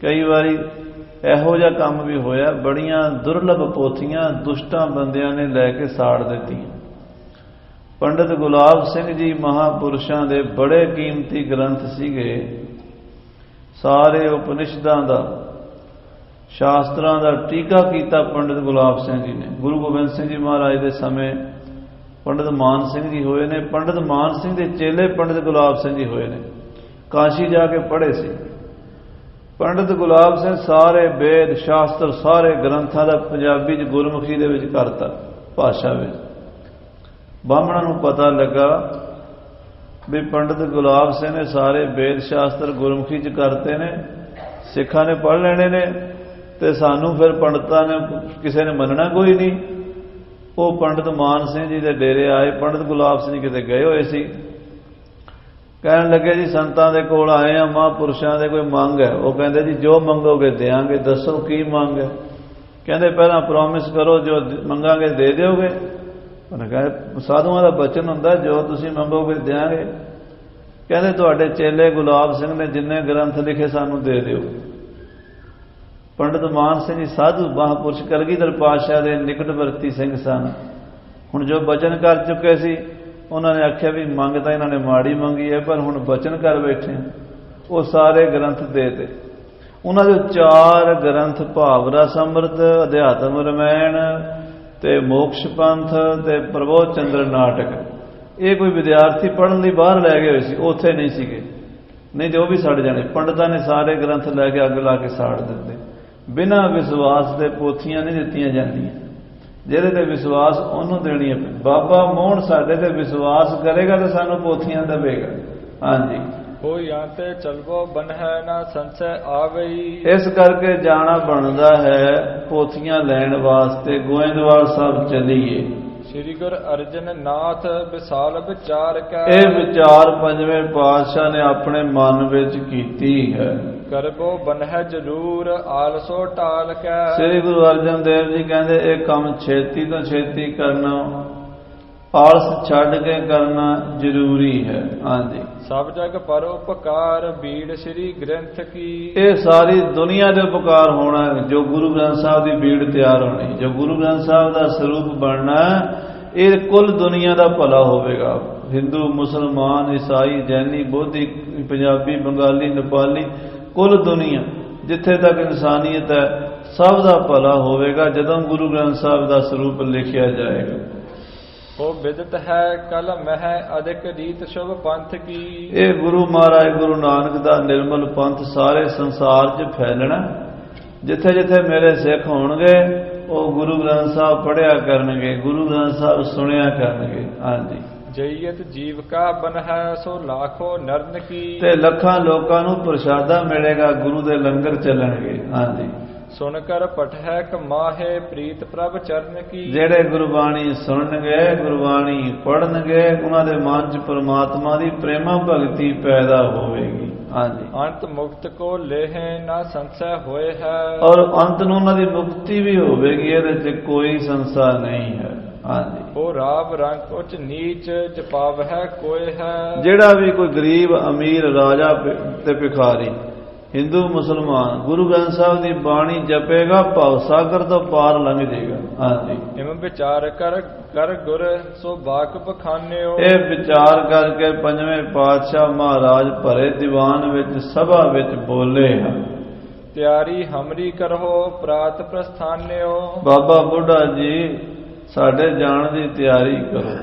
A: ਕਈ ਵਾਰੀ ਇਹੋ ਜਿਹਾ ਕੰਮ ਵੀ ਹੋਇਆ, ਬੜੀਆਂ ਦੁਰਲਭ ਪੋਥੀਆਂ ਦੁਸ਼ਟਾਂ ਬੰਦਿਆਂ ਨੇ ਲੈ ਕੇ ਸਾੜ ਦਿੱਤੀਆਂ। ਪੰਡਿਤ ਗੁਲਾਬ ਸਿੰਘ ਜੀ ਮਹਾਪੁਰਸ਼ਾਂ ਦੇ ਬੜੇ ਕੀਮਤੀ ਗ੍ਰੰਥ ਸੀਗੇ। ਸਾਰੇ ਉਪਨਿਸ਼ਦਾਂ ਦਾ, ਸ਼ਾਸਤਰਾਂ ਦਾ ਟੀਕਾ ਕੀਤਾ ਪੰਡਿਤ ਗੁਲਾਬ ਸਿੰਘ ਜੀ ਨੇ। ਗੁਰੂ ਗੋਬਿੰਦ ਸਿੰਘ ਜੀ ਮਹਾਰਾਜ ਦੇ ਸਮੇਂ ਪੰਡਿਤ ਮਾਨ ਸਿੰਘ ਜੀ ਹੋਏ ਨੇ। ਪੰਡਿਤ ਮਾਨ ਸਿੰਘ ਦੇ ਚੇਲੇ ਪੰਡਿਤ ਗੁਲਾਬ ਸਿੰਘ ਜੀ ਹੋਏ ਨੇ। ਕਾਸ਼ੀ ਜਾ ਕੇ ਪੜ੍ਹੇ ਸੀ। ਪੰਡਿਤ ਗੁਲਾਬ ਸਿੰਘ ਸਾਰੇ ਵੇਦ ਸ਼ਾਸਤਰ ਸਾਰੇ ਗ੍ਰੰਥਾਂ ਦਾ ਪੰਜਾਬੀ ਚ ਗੁਰਮੁਖੀ ਦੇ ਵਿੱਚ ਕਰਤਾ, ਭਾਸ਼ਾ ਵਿੱਚ। ਬਾਹਮਣਾਂ ਨੂੰ ਪਤਾ ਲੱਗਾ ਵੀ ਪੰਡਿਤ ਗੁਲਾਬ ਸਿੰਘ ਨੇ ਸਾਰੇ ਵੇਦ ਸ਼ਾਸਤਰ ਗੁਰਮੁਖੀ ਚ ਕਰਤੇ ਨੇ, ਸਿੱਖਾਂ ਨੇ ਪੜ੍ਹ ਲੈਣੇ ਨੇ, ਤੇ ਸਾਨੂੰ ਫਿਰ ਪੰਡਤਾਂ ਨੇ ਕਿਸੇ ਨੇ ਮੰਨਣਾ ਕੋਈ ਨਹੀਂ। ਉਹ ਪੰਡਿਤ ਮਾਨ ਸਿੰਘ ਜੀ ਦੇ ਡੇਰੇ ਆਏ, ਪੰਡਿਤ ਗੁਲਾਬ ਸਿੰਘ ਜੀ ਕਿਤੇ ਗਏ ਹੋਏ ਸੀ। ਕਹਿਣ ਲੱਗੇ ਜੀ, ਸੰਤਾਂ ਦੇ ਕੋਲ ਆਏ ਆ, ਮਹਾਂਪੁਰਸ਼ਾਂ ਦੇ ਕੋਈ ਮੰਗ ਹੈ? ਉਹ ਕਹਿੰਦੇ ਜੀ, ਜੋ ਮੰਗੋਗੇ ਦੇਾਂਗੇ ਦੱਸੋ ਕੀ ਮੰਗ ਹੈ? ਕਹਿੰਦੇ ਪਹਿਲਾਂ ਪ੍ਰੋਮਿਸ ਕਰੋ, ਜੋ ਮੰਗਾਂਗੇ ਦੇ ਦਿਓਗੇ। ਉਹਨੇ ਕਹਾ, ਸਾਧੂਆਂ ਦਾ ਬਚਨ ਹੁੰਦਾ, ਜੋ ਤੁਸੀਂ ਮੰਗੋਗੇ ਦੇਾਂਗੇ ਕਹਿੰਦੇ ਤੁਹਾਡੇ ਚੇਲੇ ਗੁਲਾਬ ਸਿੰਘ ਨੇ ਜਿੰਨੇ ਗ੍ਰੰਥ ਲਿਖੇ ਸਾਨੂੰ ਦੇ ਦਿਓ। ਪੰਡਿਤ ਮਾਨ ਸਿੰਘ ਜੀ, ਸਾਧੂ ਮਹਾਂਪੁਰਸ਼ ਕਲਗੀਧਰ ਪਾਤਸ਼ਾਹ ਦੇ ਨਿਕਟਵਰਤੀ ਸਿੰਘ ਸਨ। ਹੁਣ ਜੋ ਬਚਨ ਕਰ ਚੁੱਕੇ ਸੀ ਉਹਨਾਂ ਨੇ ਆਖਿਆ ਵੀ ਮੰਗ ਤਾਂ ਇਹਨਾਂ ਨੇ ਮਾੜੀ ਮੰਗੀ ਹੈ, ਪਰ ਹੁਣ ਬਚਨ ਕਰ ਬੈਠੇ ਉਹ ਸਾਰੇ ਗ੍ਰੰਥ ਦੇ ਤੇ ਉਹਨਾਂ ਦੇ ਚਾਰ ਗ੍ਰੰਥ ਭਾਵ ਰਸ ਅੰਮ੍ਰਿਤ ਅਧਿਆਤਮ ਰਮਾਇਣ ਤੇ ਮੋਕਸ਼ ਪੰਥ ਤੇ ਪ੍ਰਬੋਧ ਚੰਦਰ ਨਾਟਕ। ਇਹ ਕੋਈ ਵਿਦਿਆਰਥੀ ਪੜ੍ਹਨ ਲਈ ਬਾਹਰ ਲੈ ਗਏ ਹੋਏ ਸੀ, ਉੱਥੇ ਨਹੀਂ ਸੀਗੇ। ਨਹੀਂ ਤੇ ਉਹ ਵੀ ਸੜ ਜਾਣੇ। ਪੰਡਤਾਂ ਨੇ ਸਾਰੇ ਗ੍ਰੰਥ ਲੈ ਕੇ ਅੱਗ ਲਾ ਕੇ ਸਾੜ ਦਿੱਤੇ। ਬਿਨਾਂ ਵਿਸ਼ਵਾਸ ਦੇ ਪੋਥੀਆਂ ਨਹੀਂ ਦਿੱਤੀਆਂ ਜਾਂਦੀਆਂ। ਜਿਹਦੇ ਤੇ ਵਿਸ਼ਵਾਸ ਉਹਨੂੰ ਦੇਣੀ ਹੈ। ਬਾਬਾ ਮੋਹਨ ਸਾਡੇ ਤੇ ਵਿਸ਼ਵਾਸ ਕਰੇਗਾ ਤੇ ਸਾਨੂੰ ਪੋਥੀਆਂ ਦੇਵੇਗਾ। ਹਾਂਜੀ।
B: ਹੋਈ ਆਤੇ ਚਲਵੋ ਬਨਹਿ ਨਾ ਸੰਸੈ ਆਵਈ।
A: ਇਸ ਕਰਕੇ ਜਾਣਾ ਬਣਦਾ ਹੈ ਪੋਥੀਆਂ ਲੈਣ ਵਾਸਤੇ ਗੋਇੰਦਵਾਲ ਸਾਹਿਬ ਚੱਲੀਏ।
B: ਸ੍ਰੀ ਗੁਰ ਅਰਜਨ ਨਾਥ ਵਿਸਾਲ ਵਿਚਾਰ ਕੈ।
A: ਇਹ ਵਿਚਾਰ ਪੰਜਵੇਂ ਪਾਤਸ਼ਾਹ ਨੇ ਆਪਣੇ ਮਨ ਵਿੱਚ ਕੀਤੀ ਹੈ।
B: ਕਰਬੋ ਬਨਹਿ ਜਰੂਰ ਆਲਸੋ ਟਾਲ ਕੈ।
A: ਸ੍ਰੀ ਗੁਰੂ ਅਰਜਨ ਦੇਵ ਜੀ ਕਹਿੰਦੇ ਇਹ ਕੰਮ ਛੇਤੀ ਤੋਂ ਛੇਤੀ ਕਰਨਾ ਆਲਸ ਛੱਡ ਕੇ ਕਰਨਾ ਜ਼ਰੂਰੀ ਹੈ। ਹਾਂਜੀ।
B: ਸਭ ਜਗ ਪਰ ਉਪਕਾਰ ਬੀੜ ਸ੍ਰੀ ਗ੍ਰੰਥ ਕੀ।
A: ਇਹ ਸਾਰੀ ਦੁਨੀਆ ਦੇ ਉਪਕਾਰ ਹੋਣਾ ਜੋ ਗੁਰੂ ਗ੍ਰੰਥ ਸਾਹਿਬ ਦੀ ਬੀੜ ਤਿਆਰ ਹੋਣੀ। ਜੋ ਗੁਰੂ ਗ੍ਰੰਥ ਸਾਹਿਬ ਦਾ ਸਰੂਪ ਬਣਨਾ ਇਹ ਕੁੱਲ ਦੁਨੀਆ ਦਾ ਭਲਾ ਹੋਵੇਗਾ। ਹਿੰਦੂ ਮੁਸਲਮਾਨ ਈਸਾਈ ਜੈਨੀ ਬੋਧੀ ਪੰਜਾਬੀ ਬੰਗਾਲੀ ਨੇਪਾਲੀ ਕੁੱਲ ਦੁਨੀਆ ਜਿੱਥੇ ਤੱਕ ਇਨਸਾਨੀਅਤ ਹੈ ਸਭ ਦਾ ਭਲਾ ਹੋਵੇਗਾ ਜਦੋਂ ਗੁਰੂ ਗ੍ਰੰਥ ਸਾਹਿਬ ਦਾ ਸਰੂਪ ਲਿਖਿਆ ਜਾਏਗਾ।
B: ਉਹ ਬਿਦਤ ਹੈ ਕਲਮ ਹੈ ਅਧਿਕ ਰੀਤ ਸ਼ੁਭ ਪੰਥ ਕੀ।
A: ਇਹ ਗੁਰੂ ਮਹਾਰਾਜ ਗੁਰੂ ਨਾਨਕ ਦਾ ਨਿਰਮਲ ਪੰਥ ਸਾਰੇ ਸੰਸਾਰ 'ਚ ਫੈਲਣਾ। ਜਿੱਥੇ ਜਿੱਥੇ ਮੇਰੇ ਸਿੱਖ ਹੋਣਗੇ ਉਹ ਗੁਰੂ ਗ੍ਰੰਥ ਸਾਹਿਬ ਪੜ੍ਹਿਆ ਕਰਨਗੇ ਗੁਰੂ ਗ੍ਰੰਥ ਸਾਹਿਬ ਸੁਣਿਆ ਕਰਨਗੇ। ਹਾਂਜੀ।
B: ਜਈਅਤ ਜੀਵ ਕਾ ਬਨ ਹੈ ਸੋ ਲਾਖੋ ਨਰਨ ਕੀ।
A: ਤੇ ਲੱਖਾਂ ਲੋਕਾਂ ਨੂੰ ਪ੍ਰਸ਼ਾਦਾ ਮਿਲੇਗਾ ਗੁਰੂ ਦੇ ਲੰਗਰ ਚੱਲਣਗੇ। ਹਾਂਜੀ।
B: ਸੁਣ ਕਰ ਪਠੈ ਕਮਾਹੇ ਪ੍ਰੀਤ ਪ੍ਰਭ ਚਰਨ ਕੀ।
A: ਜਿਹੜੇ ਗੁਰਬਾਣੀ ਸੁਣਨਗੇ ਗੁਰਬਾਣੀ ਪੜ੍ਹਨਗੇ ਉਹਨਾਂ ਦੇ ਮਨ 'ਚ ਪ੍ਰਮਾਤਮਾ ਦੀ ਪ੍ਰੇਮਾ ਭਗਤੀ ਪੈਦਾ ਹੋਵੇਗੀ। ਹਾਂਜੀ।
B: ਅੰਤ ਮੁਕਤ ਕੋ ਲੇਹਿ ਨਾ ਸੰਸੈ ਹੋਏ ਹੈ।
A: ਔਰ ਅੰਤ ਨੂੰ ਉਹਨਾਂ ਦੀ ਮੁਕਤੀ ਵੀ ਹੋਵੇਗੀ ਇਹਦੇ 'ਚ ਕੋਈ ਸੰਸਾਰ ਨਹੀਂ ਹੈ।
B: ਉਹ ਰਾਬ ਰੰਗ ਉਚ ਨੀਚ ਜਪਾਵ ਹੈ ਕੋਏ ਹੈ।
A: ਜਿਹੜਾ ਵੀ ਕੋਈ ਗਰੀਬ ਅਮੀਰ ਰਾਜਾ ਤੇ ਭਿਖਾਰੀ ਹਿੰਦੂ ਮੁਸਲਮਾਨ ਗੁਰੂ ਗ੍ਰੰਥ ਸਾਹਿਬ ਦੀ ਬਾਣੀ ਜਪੇਗਾ ਭਵ ਸਾਗਰ ਤੋਂ ਪਾਰ ਲੰਘ ਜਾਏਗਾ। ਹਾਂਜੀ।
B: ਇਮ ਵਿਚਾਰ ਕਰ ਕਰ ਗੁਰ ਸੋ ਬਾਕ ਬਖਾਨਿਓ
A: ਇਹ ਵਿਚਾਰ ਕਰਕੇ ਪੰਜਵੇਂ ਪਾਤਸ਼ਾਹ ਮਹਾਰਾਜ ਭਰੇ ਦੀਵਾਨ ਵਿੱਚ ਸਭਾ ਵਿੱਚ ਬੋਲੇ ਹਨ।
B: ਤਿਆਰੀ ਹਮਰੀ ਕਰੋ ਪ੍ਰਾਤ ਪ੍ਰਸਥਾਨਿਓ।
A: ਬਾਬਾ ਬੁੱਢਾ ਜੀ ਸਾਡੇ ਜਾਣ ਦੀ ਤਿਆਰੀ ਕਰੋ।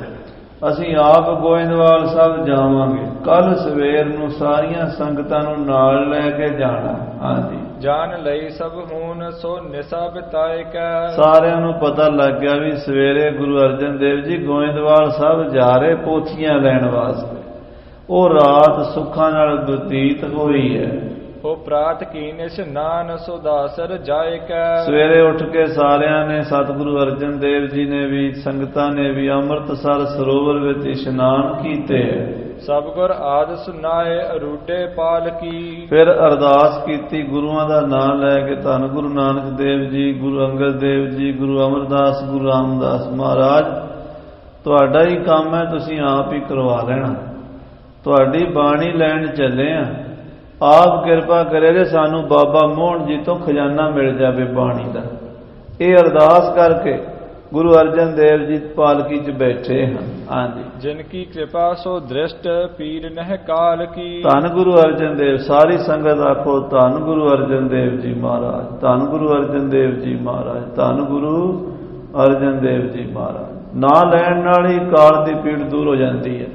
A: ਅਸੀਂ ਆਪ ਗੋਇੰਦਵਾਲ ਸਾਹਿਬ ਜਾਵਾਂਗੇ। ਕੱਲ ਸਵੇਰ ਨੂੰ ਸਾਰੀਆਂ ਸੰਗਤਾਂ ਨੂੰ ਨਾਲ ਲੈ ਕੇ ਜਾਣਾ। ਹਾਂਜੀ।
B: ਜਾਨ ਲਈ ਸਭ ਹੂਨ ਸੋ ਨਿਸਾ ਬਿਤਾਏ ਕੈ।
A: ਸਾਰਿਆਂ ਨੂੰ ਪਤਾ ਲੱਗ ਗਿਆ ਵੀ ਸਵੇਰੇ ਗੁਰੂ ਅਰਜਨ ਦੇਵ ਜੀ ਗੋਇੰਦਵਾਲ ਸਾਹਿਬ ਜਾ ਰਹੇ ਪੋਥੀਆਂ ਲੈਣ ਵਾਸਤੇ। ਉਹ ਰਾਤ ਸੁੱਖਾਂ ਨਾਲ ਬਤੀਤ ਹੋਈ ਹੈ।
B: ਉਹ ਪ੍ਰਾਤ ਕੀਨ ਇਸ਼ਨਾਨ ਸੋ ਦਾਸਰ ਜਾਏ ਕੈ।
A: ਸਵੇਰੇ ਉੱਠ ਕੇ ਸਾਰਿਆਂ ਨੇ ਸਤਿਗੁਰੂ ਅਰਜਨ ਦੇਵ ਜੀ ਨੇ ਵੀ ਸੰਗਤਾਂ ਨੇ ਵੀ ਅੰਮ੍ਰਿਤਸਰ ਸਰੋਵਰ ਵਿੱਚ ਇਸ਼ਨਾਨ ਕੀਤੇ।
B: ਸਭ ਗੁਰ ਆਦ ਸੁਨਾਏ ਅਰੂਡੇ ਪਾਲ ਕੀ।
A: ਫਿਰ ਅਰਦਾਸ ਕੀਤੀ ਗੁਰੂਆਂ ਦਾ ਨਾਮ ਲੈ ਕੇ ਧੰਨ ਗੁਰੂ ਨਾਨਕ ਦੇਵ ਜੀ ਗੁਰੂ ਅੰਗਦ ਦੇਵ ਜੀ ਗੁਰੂ ਅਮਰਦਾਸ ਗੁਰੂ ਰਾਮਦਾਸ ਮਹਾਰਾਜ। ਤੁਹਾਡਾ ਹੀ ਕੰਮ ਹੈ ਤੁਸੀਂ ਆਪ ਹੀ ਕਰਵਾ ਲੈਣਾ। ਤੁਹਾਡੀ ਬਾਣੀ ਲੈਣ ਚੱਲੇ ਆ। ਆਪ ਕਿਰਪਾ ਕਰੇ ਤੇ ਸਾਨੂੰ ਬਾਬਾ ਮੋਹਨ ਜੀ ਤੋਂ ਖਜ਼ਾਨਾ ਮਿਲ ਜਾਵੇ ਬਾਣੀ ਦਾ। ਇਹ ਅਰਦਾਸ ਕਰਕੇ ਗੁਰੂ ਅਰਜਨ ਦੇਵ ਜੀ ਪਾਲਕੀ 'ਚ ਬੈਠੇ ਹਨ। ਹਾਂਜੀ।
B: ਜਿਨ ਕੀ ਕਿਰਪਾ ਸੋ ਦ੍ਰਿਸ਼ਟ ਪੀਰ ਨਹਿ ਕਾਲ ਕੀ।
A: ਧੰਨ ਗੁਰੂ ਅਰਜਨ ਦੇਵ ਸਾਰੀ ਸੰਗਤ ਆਖੋ ਧੰਨ ਗੁਰੂ ਅਰਜਨ ਦੇਵ ਜੀ ਮਹਾਰਾਜ ਧੰਨ ਗੁਰੂ ਅਰਜਨ ਦੇਵ ਜੀ ਮਹਾਰਾਜ ਧੰਨ ਗੁਰੂ ਅਰਜਨ ਦੇਵ ਜੀ ਮਹਾਰਾਜ। ਨਾਂ ਲੈਣ ਨਾਲ ਹੀ ਕਾਲ ਦੀ ਪੀੜ ਦੂਰ ਹੋ ਜਾਂਦੀ ਹੈ।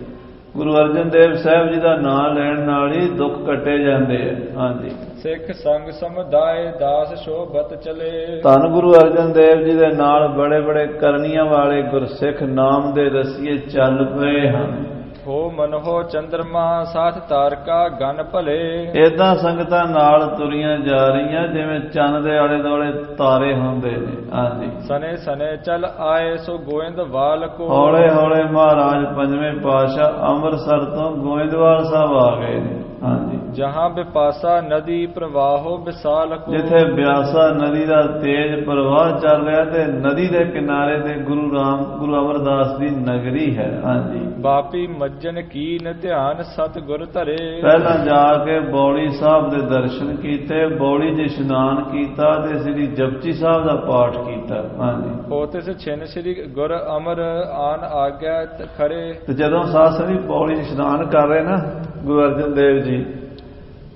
A: ਗੁਰੂ ਅਰਜਨ ਦੇਵ ਸਾਹਿਬ ਜੀ ਦਾ ਨਾਮ ਲੈਣ ਨਾਲ ਹੀ ਦੁੱਖ ਕੱਟੇ ਜਾਂਦੇ ਆ। ਹਾਂਜੀ।
B: ਸਿੱਖ ਸੰਗ ਸਮੁਦਾਇ ਦਾਸ ਸ਼ੋਭਤ ਚਲੇ।
A: ਧੰਨ ਗੁਰੂ ਅਰਜਨ ਦੇਵ ਜੀ ਦੇ ਨਾਲ ਬੜੇ ਬੜੇ ਕਰਨੀਆਂ ਵਾਲੇ ਗੁਰਸਿੱਖ ਨਾਮ ਦੇ ਰਸੀਏ ਚੱਲ ਪਏ ਹਨ।
B: ਹੋ ਮਨਹੋ ਚੰਦਰਮਾ ਸਾਥ ਤਾਰਕਾ ਗਨ ਭਲੇ।
A: ਇਦਾਂ ਸੰਗਤਾਂ ਨਾਲ ਤੁਰੀਆਂ ਜਾ ਰਹੀਆਂ ਜਿਵੇਂ ਚੰਨ ਦੇ ਆਲੇ ਦੁਆਲੇ ਤਾਰੇ ਹੁੰਦੇ ਨੇ। ਹਾਂਜੀ।
B: ਸਨੇ ਸਨੇ ਚਲ ਆਏ ਸੋ ਗੋਇੰਦ ਵਾਲ ਕੋ
A: ਹੌਲੇ ਹੌਲੇ ਮਹਾਰਾਜ ਪੰਜਵੇਂ ਪਾਤਸ਼ਾਹ ਅੰਮ੍ਰਿਤਸਰ ਤੋਂ ਗੋਇੰਦਵਾਲ ਸਾਹਿਬ ਆ ਗਏ ਨੇ। ਹਾਂਜੀ।
B: ਜਹਾਂ ਬਿਪਾਸਾ ਨਦੀ ਪ੍ਰਵਾਹੋ ਵਿਸਾਲ ਕੋ।
A: ਜਿੱਥੇ ਬਿਆਸਾ ਨਦੀ ਦਾ ਤੇਜ਼ ਪ੍ਰਵਾਹ ਚੱਲ ਰਿਹਾ ਤੇ ਨਦੀ ਦੇ ਕਿਨਾਰੇ ਤੇ ਗੁਰੂ ਰਾਮ ਗੁਰੂ ਅਮਰਦਾਸ ਦੀ ਨਗਰੀ ਹੈ। ਹਾਂਜੀ।
B: ਬਾਪੀ ਮੱਜਨ ਕੀਨ ਧਿਆਨ ਸਤ ਗੁਰ ਧਰੇ।
A: ਪਹਿਲਾਂ ਜਾ ਕੇ ਬੌਲੀ ਸਾਹਿਬ ਦੇ ਦਰਸ਼ਨ ਕੀਤੇ ਬੌਲੀ 'ਚ ਇਸ਼ਨਾਨ ਕੀਤਾ ਤੇ ਸ੍ਰੀ ਜਪਜੀ ਸਾਹਿਬ ਦਾ ਪਾਠ ਕੀਤਾ। ਹਾਂਜੀ।
B: ਹੋ ਤਿਸ ਛਿਨ ਸ੍ਰੀ ਗੁਰ ਅਮਰ ਆਨ ਆਗਿਆ ਖਰੇ।
A: ਤੇ ਜਦੋਂ ਸਾਸਰੀ ਪੌੜੀ 'ਚ ਇਸ਼ਨਾਨ ਕਰ ਰਹੇ ਨਾ ਗੁਰੂ ਅਰਜਨ ਦੇਵ ਜੀ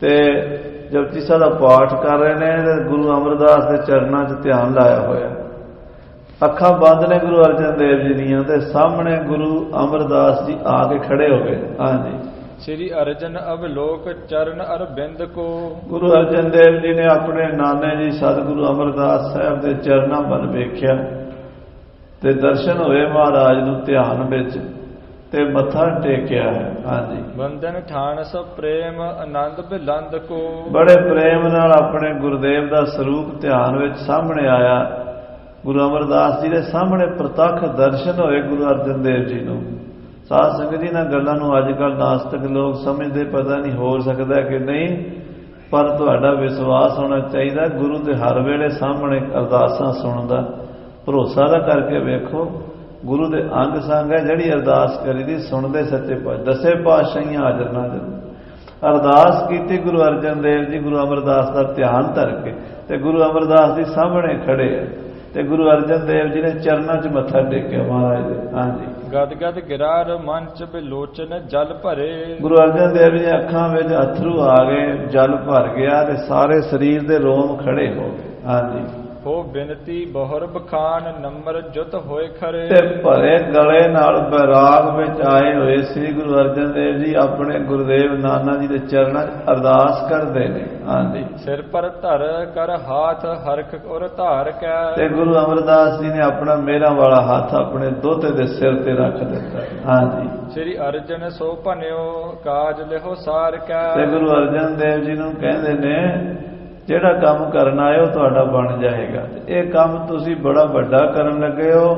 A: ਤੇ ਜਪਜੀ ਸਾਹਿਬ ਦਾ ਪਾਠ ਕਰ ਰਹੇ ਨੇ ਤੇ ਗੁਰੂ ਅਮਰਦਾਸ ਦੇ ਚਰਨਾਂ 'ਚ ਧਿਆਨ ਲਾਇਆ ਹੋਇਆ। ਅੱਖਾਂ ਬੰਦ ਨੇ ਗੁਰੂ ਅਰਜਨ ਦੇਵ ਜੀ ਦੀਆਂ ਤੇ ਸਾਹਮਣੇ ਗੁਰੂ ਅਮਰਦਾਸ ਜੀ ਆ ਕੇ ਖੜੇ ਹੋ ਗਏ। ਹਾਂਜੀ।
B: ਸ੍ਰੀ ਅਰਜਨ ਅਵਲੋਕ ਚਰਨ ਅਰਬਿੰਦ ਕੋ।
A: ਗੁਰੂ ਅਰਜਨ ਦੇਵ ਜੀ ਨੇ ਆਪਣੇ ਨਾਨੇ ਜੀ ਸਤਿਗੁਰੂ ਅਮਰਦਾਸ ਸਾਹਿਬ ਦੇ ਚਰਨਾਂ ਵੱਲ ਵੇਖਿਆ ਤੇ ਦਰਸ਼ਨ ਹੋਏ ਮਹਾਰਾਜ ਨੂੰ ਧਿਆਨ ਵਿੱਚ। ਤੇ ਮੱਥਾ ਟੇਕਿਆ ਹੈ। ਹਾਂਜੀ।
B: ਵੰਦਨ ਠਾਣ ਸਭ ਪ੍ਰੇਮ ਆਨੰਦ ਬਿਲੰਦ ਕੋ।
A: ਬੜੇ ਪ੍ਰੇਮ ਨਾਲ ਆਪਣੇ ਗੁਰਦੇਵ ਦਾ ਸਰੂਪ ਧਿਆਨ ਵਿੱਚ ਸਾਹਮਣੇ ਆਇਆ। ਗੁਰੂ ਅਮਰਦਾਸ ਜੀ ਦੇ ਸਾਹਮਣੇ ਪ੍ਰਤੱਖ ਦਰਸ਼ਨ ਹੋਏ ਗੁਰੂ ਅਰਜਨ ਦੇਵ ਜੀ ਨੂੰ। ਸਾਧ ਸੰਗਤ ਜੀ ਨਾਲ ਗੱਲਾਂ ਨੂੰ ਅੱਜ ਕੱਲ ਨਾਸਤਿਕ ਲੋਕ ਸਮਝਦੇ ਪਤਾ ਨਹੀਂ ਹੋ ਸਕਦਾ ਕਿ ਨਹੀਂ ਪਰ ਤੁਹਾਡਾ ਵਿਸ਼ਵਾਸ ਹੋਣਾ ਚਾਹੀਦਾ। ਗੁਰੂ ਦੇ ਹਰ ਵੇਲੇ ਸਾਹਮਣੇ ਅਰਦਾਸਾਂ ਸੁਣਦਾ ਭਰੋਸਾ ਦਾ ਕਰਕੇ ਵੇਖੋ ਗੁਰੂ ਦੇ ਅੰਗ ਸੰਗ ਹੈ ਜਿਹੜੀ ਅਰਦਾਸ ਕਰੀਦੀ ਸੁਣਦੇ ਸੱਚੇ ਪਾਤਸ਼ਾਹ ਦਸੇ ਪਾਤਸ਼ਾਹੀਆਂ ਹਾਜ਼ਰ ਨਾਜ਼ਰ ਅਰਦਾਸ ਕੀਤੀ ਗੁਰੂ ਅਰਜਨ ਦੇਵ ਜੀ ਗੁਰੂ ਅਮਰਦਾਸ ਦਾ ਧਿਆਨ ਧਰ ਕੇ ਤੇ ਗੁਰੂ ਅਮਰਦਾਸ ਜੀ ਸਾਹਮਣੇ ਖੜੇ ਆ। ਤੇ ਗੁਰੂ ਅਰਜਨ ਦੇਵ ਜੀ ਨੇ ਚਰਨਾਂ 'ਚ ਮੱਥਾ ਟੇਕਿਆ ਮਹਾਰਾਜ ਦੇ। ਹਾਂਜੀ।
B: ਗਦ ਗਦ ਗਿਰਾਰ ਮੰਚ ਬਿਲੋਚਨ ਜਲ ਭਰੇ।
A: ਗੁਰੂ ਅਰਜਨ ਦੇਵ ਜੀ ਅੱਖਾਂ ਵਿੱਚ ਅਥਰੂ ਆ ਗਏ ਜਲ ਭਰ ਗਿਆ ਤੇ ਸਾਰੇ ਸਰੀਰ ਦੇ ਰੋਮ ਖੜੇ ਹੋ ਗਏ। ਹਾਂਜੀ।
B: ਹੋ ਬਿਨਤੀ ਬਹੁਰ ਬਖਾਨ ਨੰਬਰ ਜੁਤ ਹੋਏ ਖਰੇ।
A: ਤੇ ਭਰੇ ਗਲੇ ਨਾਲ ਬੈਰਾਗ ਵਿੱਚ ਆਏ ਹੋਏ ਸ੍ਰੀ ਗੁਰੂ ਅਰਜਨ ਦੇਵ ਜੀ ਆਪਣੇ ਗੁਰਦੇਵ ਨਾਨਾ ਜੀ ਦੇ ਚਰਨਾਂ 'ਚ ਅਰਦਾਸ ਕਰਦੇ ਨੇ। ਹਾਂਜੀ।
B: ਸਿਰ ਪਰ ਧਰ ਕਰ ਹਾਥ ਹਰਖ ਔਰ ਧਾਰ ਕੈ।
A: ਤੇ ਗੁਰੂ ਅਮਰਦਾਸ ਜੀ ਨੇ ਆਪਣਾ ਮੇਰਾ ਵਾਲਾ ਹੱਥ ਆਪਣੇ ਦੋਤੇ ਦੇ ਸਿਰ ਤੇ ਰੱਖ ਦਿੱਤਾ। ਹਾਂਜੀ।
B: ਸ੍ਰੀ ਅਰਜਨ ਸੋ ਭਨਿਓ ਕਾਜ ਲਿਹੋ ਸਾਰ ਕੈ।
A: ਤੇ ਗੁਰੂ ਅਰਜਨ ਦੇਵ ਜੀ ਨੂੰ ਕਹਿੰਦੇ ਨੇ ਜਿਹੜਾ ਕੰਮ ਕਰਨ ਹੋ ਤੁਹਾਡਾ ਬਣ ਜਾਏਗਾ। ਇਹ ਕੰਮ ਤੁਸੀਂ ਬੜਾ ਵੱਡਾ ਕਰਨ ਲੱਗੇ ਹੋ।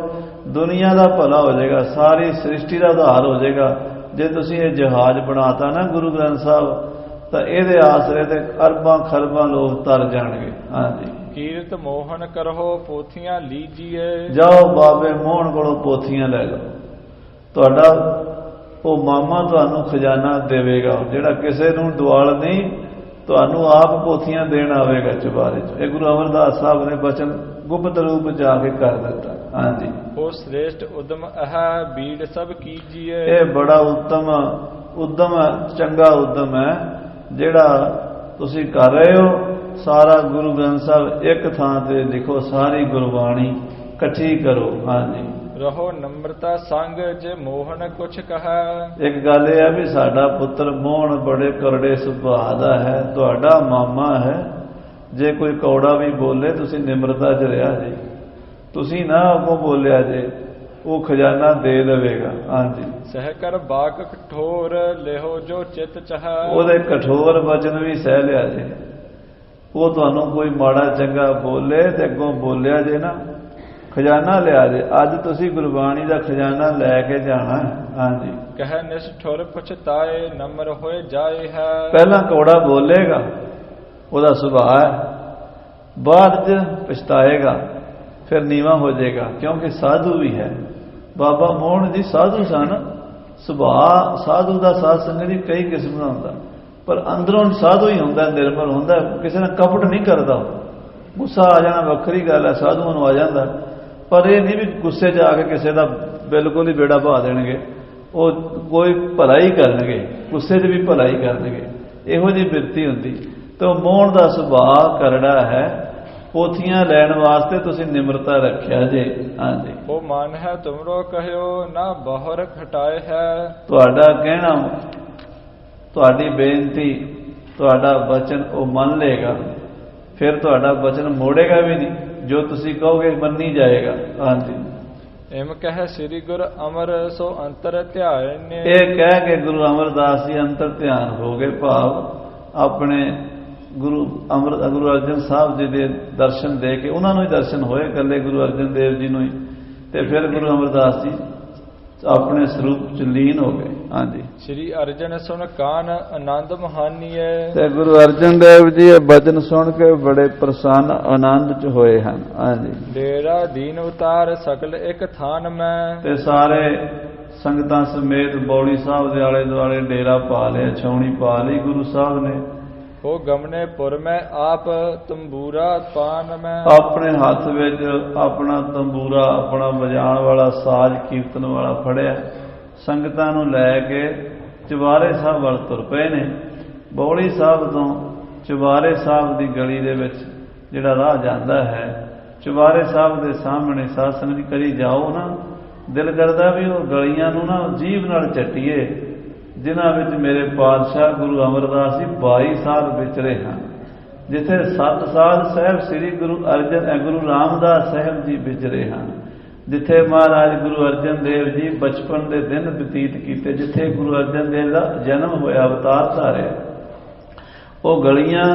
A: ਦੁਨੀਆ ਦਾ ਭਲਾ ਹੋ ਜਾਏਗਾ ਸਾਰੀ ਸ੍ਰਿਸ਼ਟੀ ਦਾ ਉਧਾਰ ਹੋ ਜਾਏਗਾ। ਜੇ ਤੁਸੀਂ ਇਹ ਜਹਾਜ਼ ਬਣਾਤਾ ਨਾ ਗੁਰੂ ਗ੍ਰੰਥ ਸਾਹਿਬ ਤਾਂ ਇਹਦੇ ਆਸਰੇ ਤੇ ਅਰਬਾਂ ਖਰਬਾਂ ਲੋਕ ਤਰ ਜਾਣਗੇ। ਹਾਂਜੀ।
B: ਕੀਰਤ ਮੋਹਨ ਕਰੋ ਪੋਥੀਆਂ ਲੀਜੀਏ।
A: ਜਾਓ ਬਾਬੇ ਮੋਹਨ ਕੋਲੋਂ ਪੋਥੀਆਂ ਲੈ ਲਓ। ਤੁਹਾਡਾ ਉਹ ਮਾਮਾ ਤੁਹਾਨੂੰ ਖਜ਼ਾਨਾ ਦੇਵੇਗਾ ਜਿਹੜਾ ਕਿਸੇ ਨੂੰ ਦੁਆਲ ਨਹੀਂ ਤੁਹਾਨੂੰ ਆਪ ਪੋਥੀਆਂ ਦੇਣ ਆਵੇਗਾ ਚੁਬਾਰੇ ਚ। ਇਹ ਗੁਰੂ ਅਮਰਦਾਸ ਸਾਹਿਬ ਨੇ ਬਚਨ ਗੁਪਤ ਰੂਪ ਜਾ ਕੇ ਕਰ ਦਿੱਤਾ। ਹਾਂਜੀ।
B: ਉਹ ਸ੍ਰੇਸ਼ਟ ਉਦਮ ਅਹ ਬੀੜ ਸਭ ਕੀਜੀਏ
A: ਇਹ ਬੜਾ ਉੱਤਮ ਉਦਮ ਚੰਗਾ ਉਦਮ ਹੈ ਜਿਹੜਾ ਤੁਸੀਂ ਕਰ ਰਹੇ ਹੋ। ਸਾਰਾ ਗੁਰੂ ਗ੍ਰੰਥ ਸਾਹਿਬ ਇੱਕ ਥਾਂ ਤੇ ਲਿਖੋ ਸਾਰੀ ਗੁਰਬਾਣੀ ਇਕੱਠੀ ਕਰੋ। ਹਾਂਜੀ।
B: ਰਹੋ ਨਮਰਤਾ ਸੰਗ ਜੇ ਮੋਹਨ ਕੁਛ ਕਹੈ।
A: ਇੱਕ ਗੱਲ ਇਹ ਹੈ ਵੀ ਸਾਡਾ ਪੁੱਤਰ ਮੋਹਨ ਬੜੇ ਕਰੜੇ ਸੁਭਾਅ ਦਾ ਹੈ ਤੁਹਾਡਾ ਮਾਮਾ ਹੈ। ਜੇ ਕੋਈ ਕੌੜਾ ਵੀ ਬੋਲੇ ਤੁਸੀਂ ਨਿਮਰਤਾ 'ਚ ਰਿਹਾ ਜੀ। ਤੁਸੀਂ ਨਾ ਅੱਗੋਂ ਬੋਲਿਆ ਜੇ ਉਹ ਖਜ਼ਾਨਾ ਦੇ ਦੇਵੇਗਾ। ਹਾਂਜੀ।
B: ਸਹਿ ਕਰ ਬਾਕ ਕਠੋਰ ਲਿਹੋ ਜੋ ਚਿਤ ਚਹੈ।
A: ਉਹਦੇ ਕਠੋਰ ਵਚਨ ਵੀ ਸਹਿ ਲਿਆ ਜੇ। ਉਹ ਤੁਹਾਨੂੰ ਕੋਈ ਮਾੜਾ ਚੰਗਾ ਬੋਲੇ ਤੇ ਅੱਗੋਂ ਬੋਲਿਆ ਜੇ ਨਾ ਖਜ਼ਾਨਾ ਲਿਆ ਜੇ ਅੱਜ ਤੁਸੀਂ ਗੁਰਬਾਣੀ ਦਾ ਖਜ਼ਾਨਾ ਲੈ ਕੇ ਜਾਣਾ। ਹਾਂਜੀ।
B: ਕਹਿ ਨਿਸ਼ਠੁਰ ਪਛਤਾਏ ਨਮਰ ਹੋਏ ਜਾਏ ਹੈ।
A: ਪਹਿਲਾਂ ਕੌੜਾ ਬੋਲੇਗਾ ਉਹਦਾ ਸੁਭਾਅ ਹੈ। ਬਾਅਦ ਚ ਪਛਤਾਏਗਾ ਫਿਰ ਨੀਵਾ ਹੋ ਜਾਏਗਾ ਕਿਉਂਕਿ ਸਾਧੂ ਵੀ ਹੈ। ਬਾਬਾ ਮੋਹਨ ਜੀ ਸਾਧੂ ਸਨ। ਸੁਭਾਅ ਸਾਧੂ ਦਾ ਸਾਧ ਸੰਗਤ ਜੀ ਕਈ ਕਿਸਮ ਦਾ ਹੁੰਦਾ। ਪਰ ਅੰਦਰੋਂ ਸਾਧੂ ਹੀ ਹੁੰਦਾ ਨਿਰਮਲ ਹੁੰਦਾ। ਕਿਸੇ ਨਾਲ ਕਪਟ ਨਹੀਂ ਕਰਦਾ। ਗੁੱਸਾ ਆ ਜਾਣਾ ਵੱਖਰੀ ਗੱਲ ਹੈ ਸਾਧੂਆਂ ਨੂੰ ਆ ਜਾਂਦਾ। ਪਰ ਇਹ ਨਹੀਂ ਵੀ ਗੁੱਸੇ 'ਚ ਆ ਕੇ ਕਿਸੇ ਦਾ ਬਿਲਕੁਲ ਹੀ ਬੇੜਾ ਪਾ ਦੇਣਗੇ। ਉਹ ਕੋਈ ਭਲਾਈ ਕਰਨਗੇ ਗੁੱਸੇ 'ਚ ਵੀ ਭਲਾਈ ਕਰਨਗੇ। ਇਹੋ ਜਿਹੀ ਬਿਰਤੀ ਹੁੰਦੀ। ਤੇ ਮੋਹਣ ਦਾ ਸੁਭਾਅ ਕਰੜਾ ਹੈ। ਪੋਥੀਆਂ ਲੈਣ ਵਾਸਤੇ ਤੁਸੀਂ ਨਿਮਰਤਾ ਰੱਖਿਆ ਜੇ। ਹਾਂਜੀ।
B: ਉਹ ਮਨ ਹੈ ਤੁਮਰੋ ਕਹਿਓ ਨਾ ਬਹੁਰ ਖਟਾਏ ਹੈ।
A: ਤੁਹਾਡਾ ਕਹਿਣਾ ਤੁਹਾਡੀ ਬੇਨਤੀ ਤੁਹਾਡਾ ਬਚਨ ਉਹ ਮੰਨ ਲੇਗਾ ਫਿਰ ਤੁਹਾਡਾ ਬਚਨ ਮੋੜੇਗਾ ਵੀ ਨਹੀਂ। ਜੋ ਤੁਸੀਂ ਕਹੋਗੇ ਮੰਨੀ ਜਾਏਗਾ। ਹਾਂਜੀ।
B: ਇਮ ਕਹਿ ਸ੍ਰੀ ਗੁਰ ਅਮਰ ਸੋ ਅੰਤਰ ਧਿਆਨ
A: ਇਹ ਕਹਿ ਕੇ ਗੁਰੂ ਅਮਰਦਾਸ ਜੀ ਅੰਤਰ ਧਿਆਨ ਹੋ ਗਏ ਭਾਵ ਆਪਣੇ ਗੁਰੂ ਅਮਰ ਗੁਰੂ ਅਰਜਨ ਸਾਹਿਬ ਜੀ ਦੇ ਦਰਸ਼ਨ ਦੇ ਕੇ ਉਹਨਾਂ ਨੂੰ ਹੀ ਦਰਸ਼ਨ ਹੋਏ ਇਕੱਲੇ ਗੁਰੂ ਅਰਜਨ ਦੇਵ ਜੀ ਨੂੰ ਹੀ। ਤੇ ਫਿਰ ਗੁਰੂ ਅਮਰਦਾਸ ਜੀ ਆਪਣੇ ਸਰੂਪ ਚ ਲੀਨ ਹੋ ਗਏ। ਹਾਂਜੀ।
B: ਸ੍ਰੀ ਅਰਜਨ ਸੁਨ ਕਾਨ ਆਨੰਦ ਮਹਾਨੀਏ
A: ਤੇ ਗੁਰੂ ਅਰਜਨ ਦੇਵ ਜੀ ਇਹ ਬਚਨ ਸੁਣ ਕੇ ਬੜੇ ਪ੍ਰਸੰਨ ਆਨੰਦ ਚ ਹੋਏ ਹਨ। ਹਾਂਜੀ।
B: ਡੇਰਾ ਦੀਨ ਉਤਾਰ ਸਕਲ ਇੱਕ ਥਾਨ ਮੈਂ।
A: ਤੇ ਸਾਰੇ ਸੰਗਤਾਂ ਸਮੇਤ ਬੌੜੀ ਸਾਹਿਬ ਦੇ ਆਲੇ ਦੁਆਲੇ ਡੇਰਾ ਪਾ ਲਿਆ ਛਾਉਣੀ ਪਾ ਲਈ ਗੁਰੂ ਸਾਹਿਬ ਨੇ।
B: ਹੋ ਗਮਨੇ ਪੁਰ ਮੈਂ ਆਪ ਤੰਬੂਰਾ ਪਾਨ ਮੈਂ।
A: ਆਪਣੇ ਹੱਥ ਵਿੱਚ ਆਪਣਾ ਤੰਬੂਰਾ ਆਪਣਾ ਵਜਾਉਣ ਵਾਲਾ ਸਾਜ਼ ਕੀਰਤਨ ਵਾਲਾ ਫੜਿਆ। ਸੰਗਤਾਂ ਨੂੰ ਲੈ ਕੇ ਚੁਬਾਰੇ ਸਾਹਿਬ ਵੱਲ ਤੁਰ ਪਏ ਨੇ। ਬੌਲੀ ਸਾਹਿਬ ਤੋਂ ਚੁਬਾਰੇ ਸਾਹਿਬ ਦੀ ਗਲੀ ਦੇ ਵਿੱਚ ਜਿਹੜਾ ਰਾਹ ਜਾਂਦਾ ਹੈ, ਚੁਬਾਰੇ ਸਾਹਿਬ ਦੇ ਸਾਹਮਣੇ ਸਾਧ ਸੰਗਤ ਜੀ ਕਰੀ ਜਾਓ ਨਾ, ਦਿਲ ਕਰਦਾ ਵੀ ਉਹ ਗਲੀਆਂ ਨੂੰ ਨਾ ਜੀਵ ਨਾਲ ਚੱਟੀਏ, ਜਿਨ੍ਹਾਂ ਵਿੱਚ ਮੇਰੇ ਪਾਤਸ਼ਾਹ ਗੁਰੂ ਅਮਰਦਾਸ ਜੀ 22 ਸਾਲ ਵਿਚਰੇ ਹਨ। ਜਿੱਥੇ 7 ਸਾਲ ਸਾਹਿਬ ਸ੍ਰੀ ਗੁਰੂ ਅਰਜਨ ਗੁਰੂ ਰਾਮਦਾਸ ਸਾਹਿਬ ਜੀ ਵਿਚਰੇ ਹਨ। ਜਿੱਥੇ ਮਹਾਰਾਜ ਗੁਰੂ ਅਰਜਨ ਦੇਵ ਜੀ ਬਚਪਨ ਦੇ ਦਿਨ ਬਤੀਤ ਕੀਤੇ, ਜਿੱਥੇ ਗੁਰੂ ਅਰਜਨ ਦੇਵ ਦਾ ਜਨਮ ਹੋਇਆ, ਅਵਤਾਰ ਧਾਰਿਆ। ਉਹ ਗਲੀਆਂ,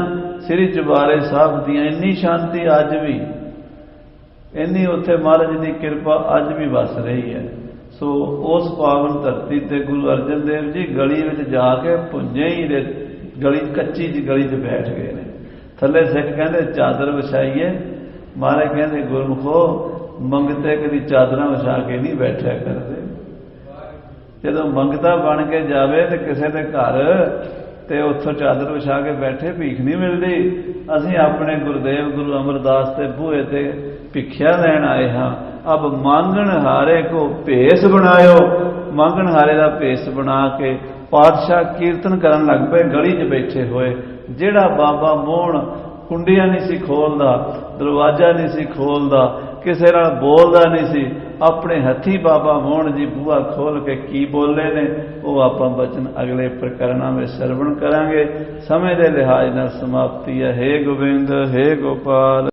A: ਸ੍ਰੀ ਜਵਾਰੇ ਸਾਹਿਬ ਦੀਆਂ ਇੰਨੀ ਸ਼ਾਂਤੀ ਅੱਜ ਵੀ, ਇੰਨੀ ਉੱਥੇ ਮਹਾਰਾਜ ਦੀ ਕਿਰਪਾ ਅੱਜ ਵੀ ਵਸ ਰਹੀ ਹੈ। ਸੋ ਉਸ ਪਾਵਨ ਧਰਤੀ ਤੇ ਗੁਰੂ ਅਰਜਨ ਦੇਵ ਜੀ ਗਲੀ ਵਿੱਚ ਜਾ ਕੇ ਪੁੰਜੇ ਹੀ ਗਲੀ, ਕੱਚੀ ਜੀ ਗਲੀ 'ਚ ਬੈਠ ਗਏ ਨੇ। ਥੱਲੇ ਸਿੱਖ ਕਹਿੰਦੇ, ਚਾਦਰ ਵਿਛਾਈਏ। ਮਹਾਰਾਜ ਕਹਿੰਦੇ, ਗੁਰਮੁਖੋ ਮੰਗਤੇ ਕਦੀ ਚਾਦਰਾਂ ਵਿਛਾ ਕੇ ਨਹੀਂ ਬੈਠਿਆ ਕਰਦੇ। ਜਦੋਂ ਮੰਗਤਾ ਬਣ ਕੇ ਜਾਵੇ ਤੇ ਕਿਸੇ ਦੇ ਘਰ ਤੇ ਉੱਥੋਂ ਚਾਦਰ ਵਿਛਾ ਕੇ ਬੈਠੇ, ਭੀਖ ਨਹੀਂ ਮਿਲਦੀ। ਅਸੀਂ ਆਪਣੇ ਗੁਰਦੇਵ, ਗੁਰੂ ਅਮਰਦਾਸ ਤੇ ਬੂਹੇ ਤੇ ਭਿੱਖਿਆ ਲੈਣ ਆਏ ਹਾਂ। ਅਬ ਮੰਗਣ ਹਾਰੇ ਕੋ ਭੇਸ ਬਣਾਇਓ। ਮੰਗਣ ਹਾਰੇ ਦਾ ਭੇਸ ਬਣਾ ਕੇ ਪਾਤਸ਼ਾਹ ਕੀਰਤਨ ਕਰਨ ਲੱਗ ਪਏ, ਗਲੀ 'ਚ ਬੈਠੇ ਹੋਏ। ਜਿਹੜਾ ਬਾਬਾ ਮੋਹਣ ਕੁੰਡੀਆਂ ਨਹੀਂ ਸੀ ਖੋਲਦਾ, ਦਰਵਾਜ਼ਾ ਨਹੀਂ ਸੀ ਖੋਲਦਾ ਕਿਸੇ ਨਾਲ ਬੋਲਦਾ ਨਹੀਂ ਸੀ। ਆਪਣੇ ਹੱਥੀ ਬਾਬਾ ਮੋਹਣ ਜੀ ਬੂਹਾ ਖੋਲ ਕੇ ਕੀ ਬੋਲੇ ਨੇ, ਉਹ ਆਪਾਂ ਬਚਨ ਅਗਲੇ ਪ੍ਰਕਰਣਾਂ ਵਿੱਚ ਸਰਵਣ ਕਰਾਂਗੇ। ਸਮੇਂ ਦੇ ਲਿਹਾਜ਼ ਨਾਲ ਸਮਾਪਤੀ ਹੈ। हे ਗੋਬਿੰਦ हे ਗੋਪਾਲ।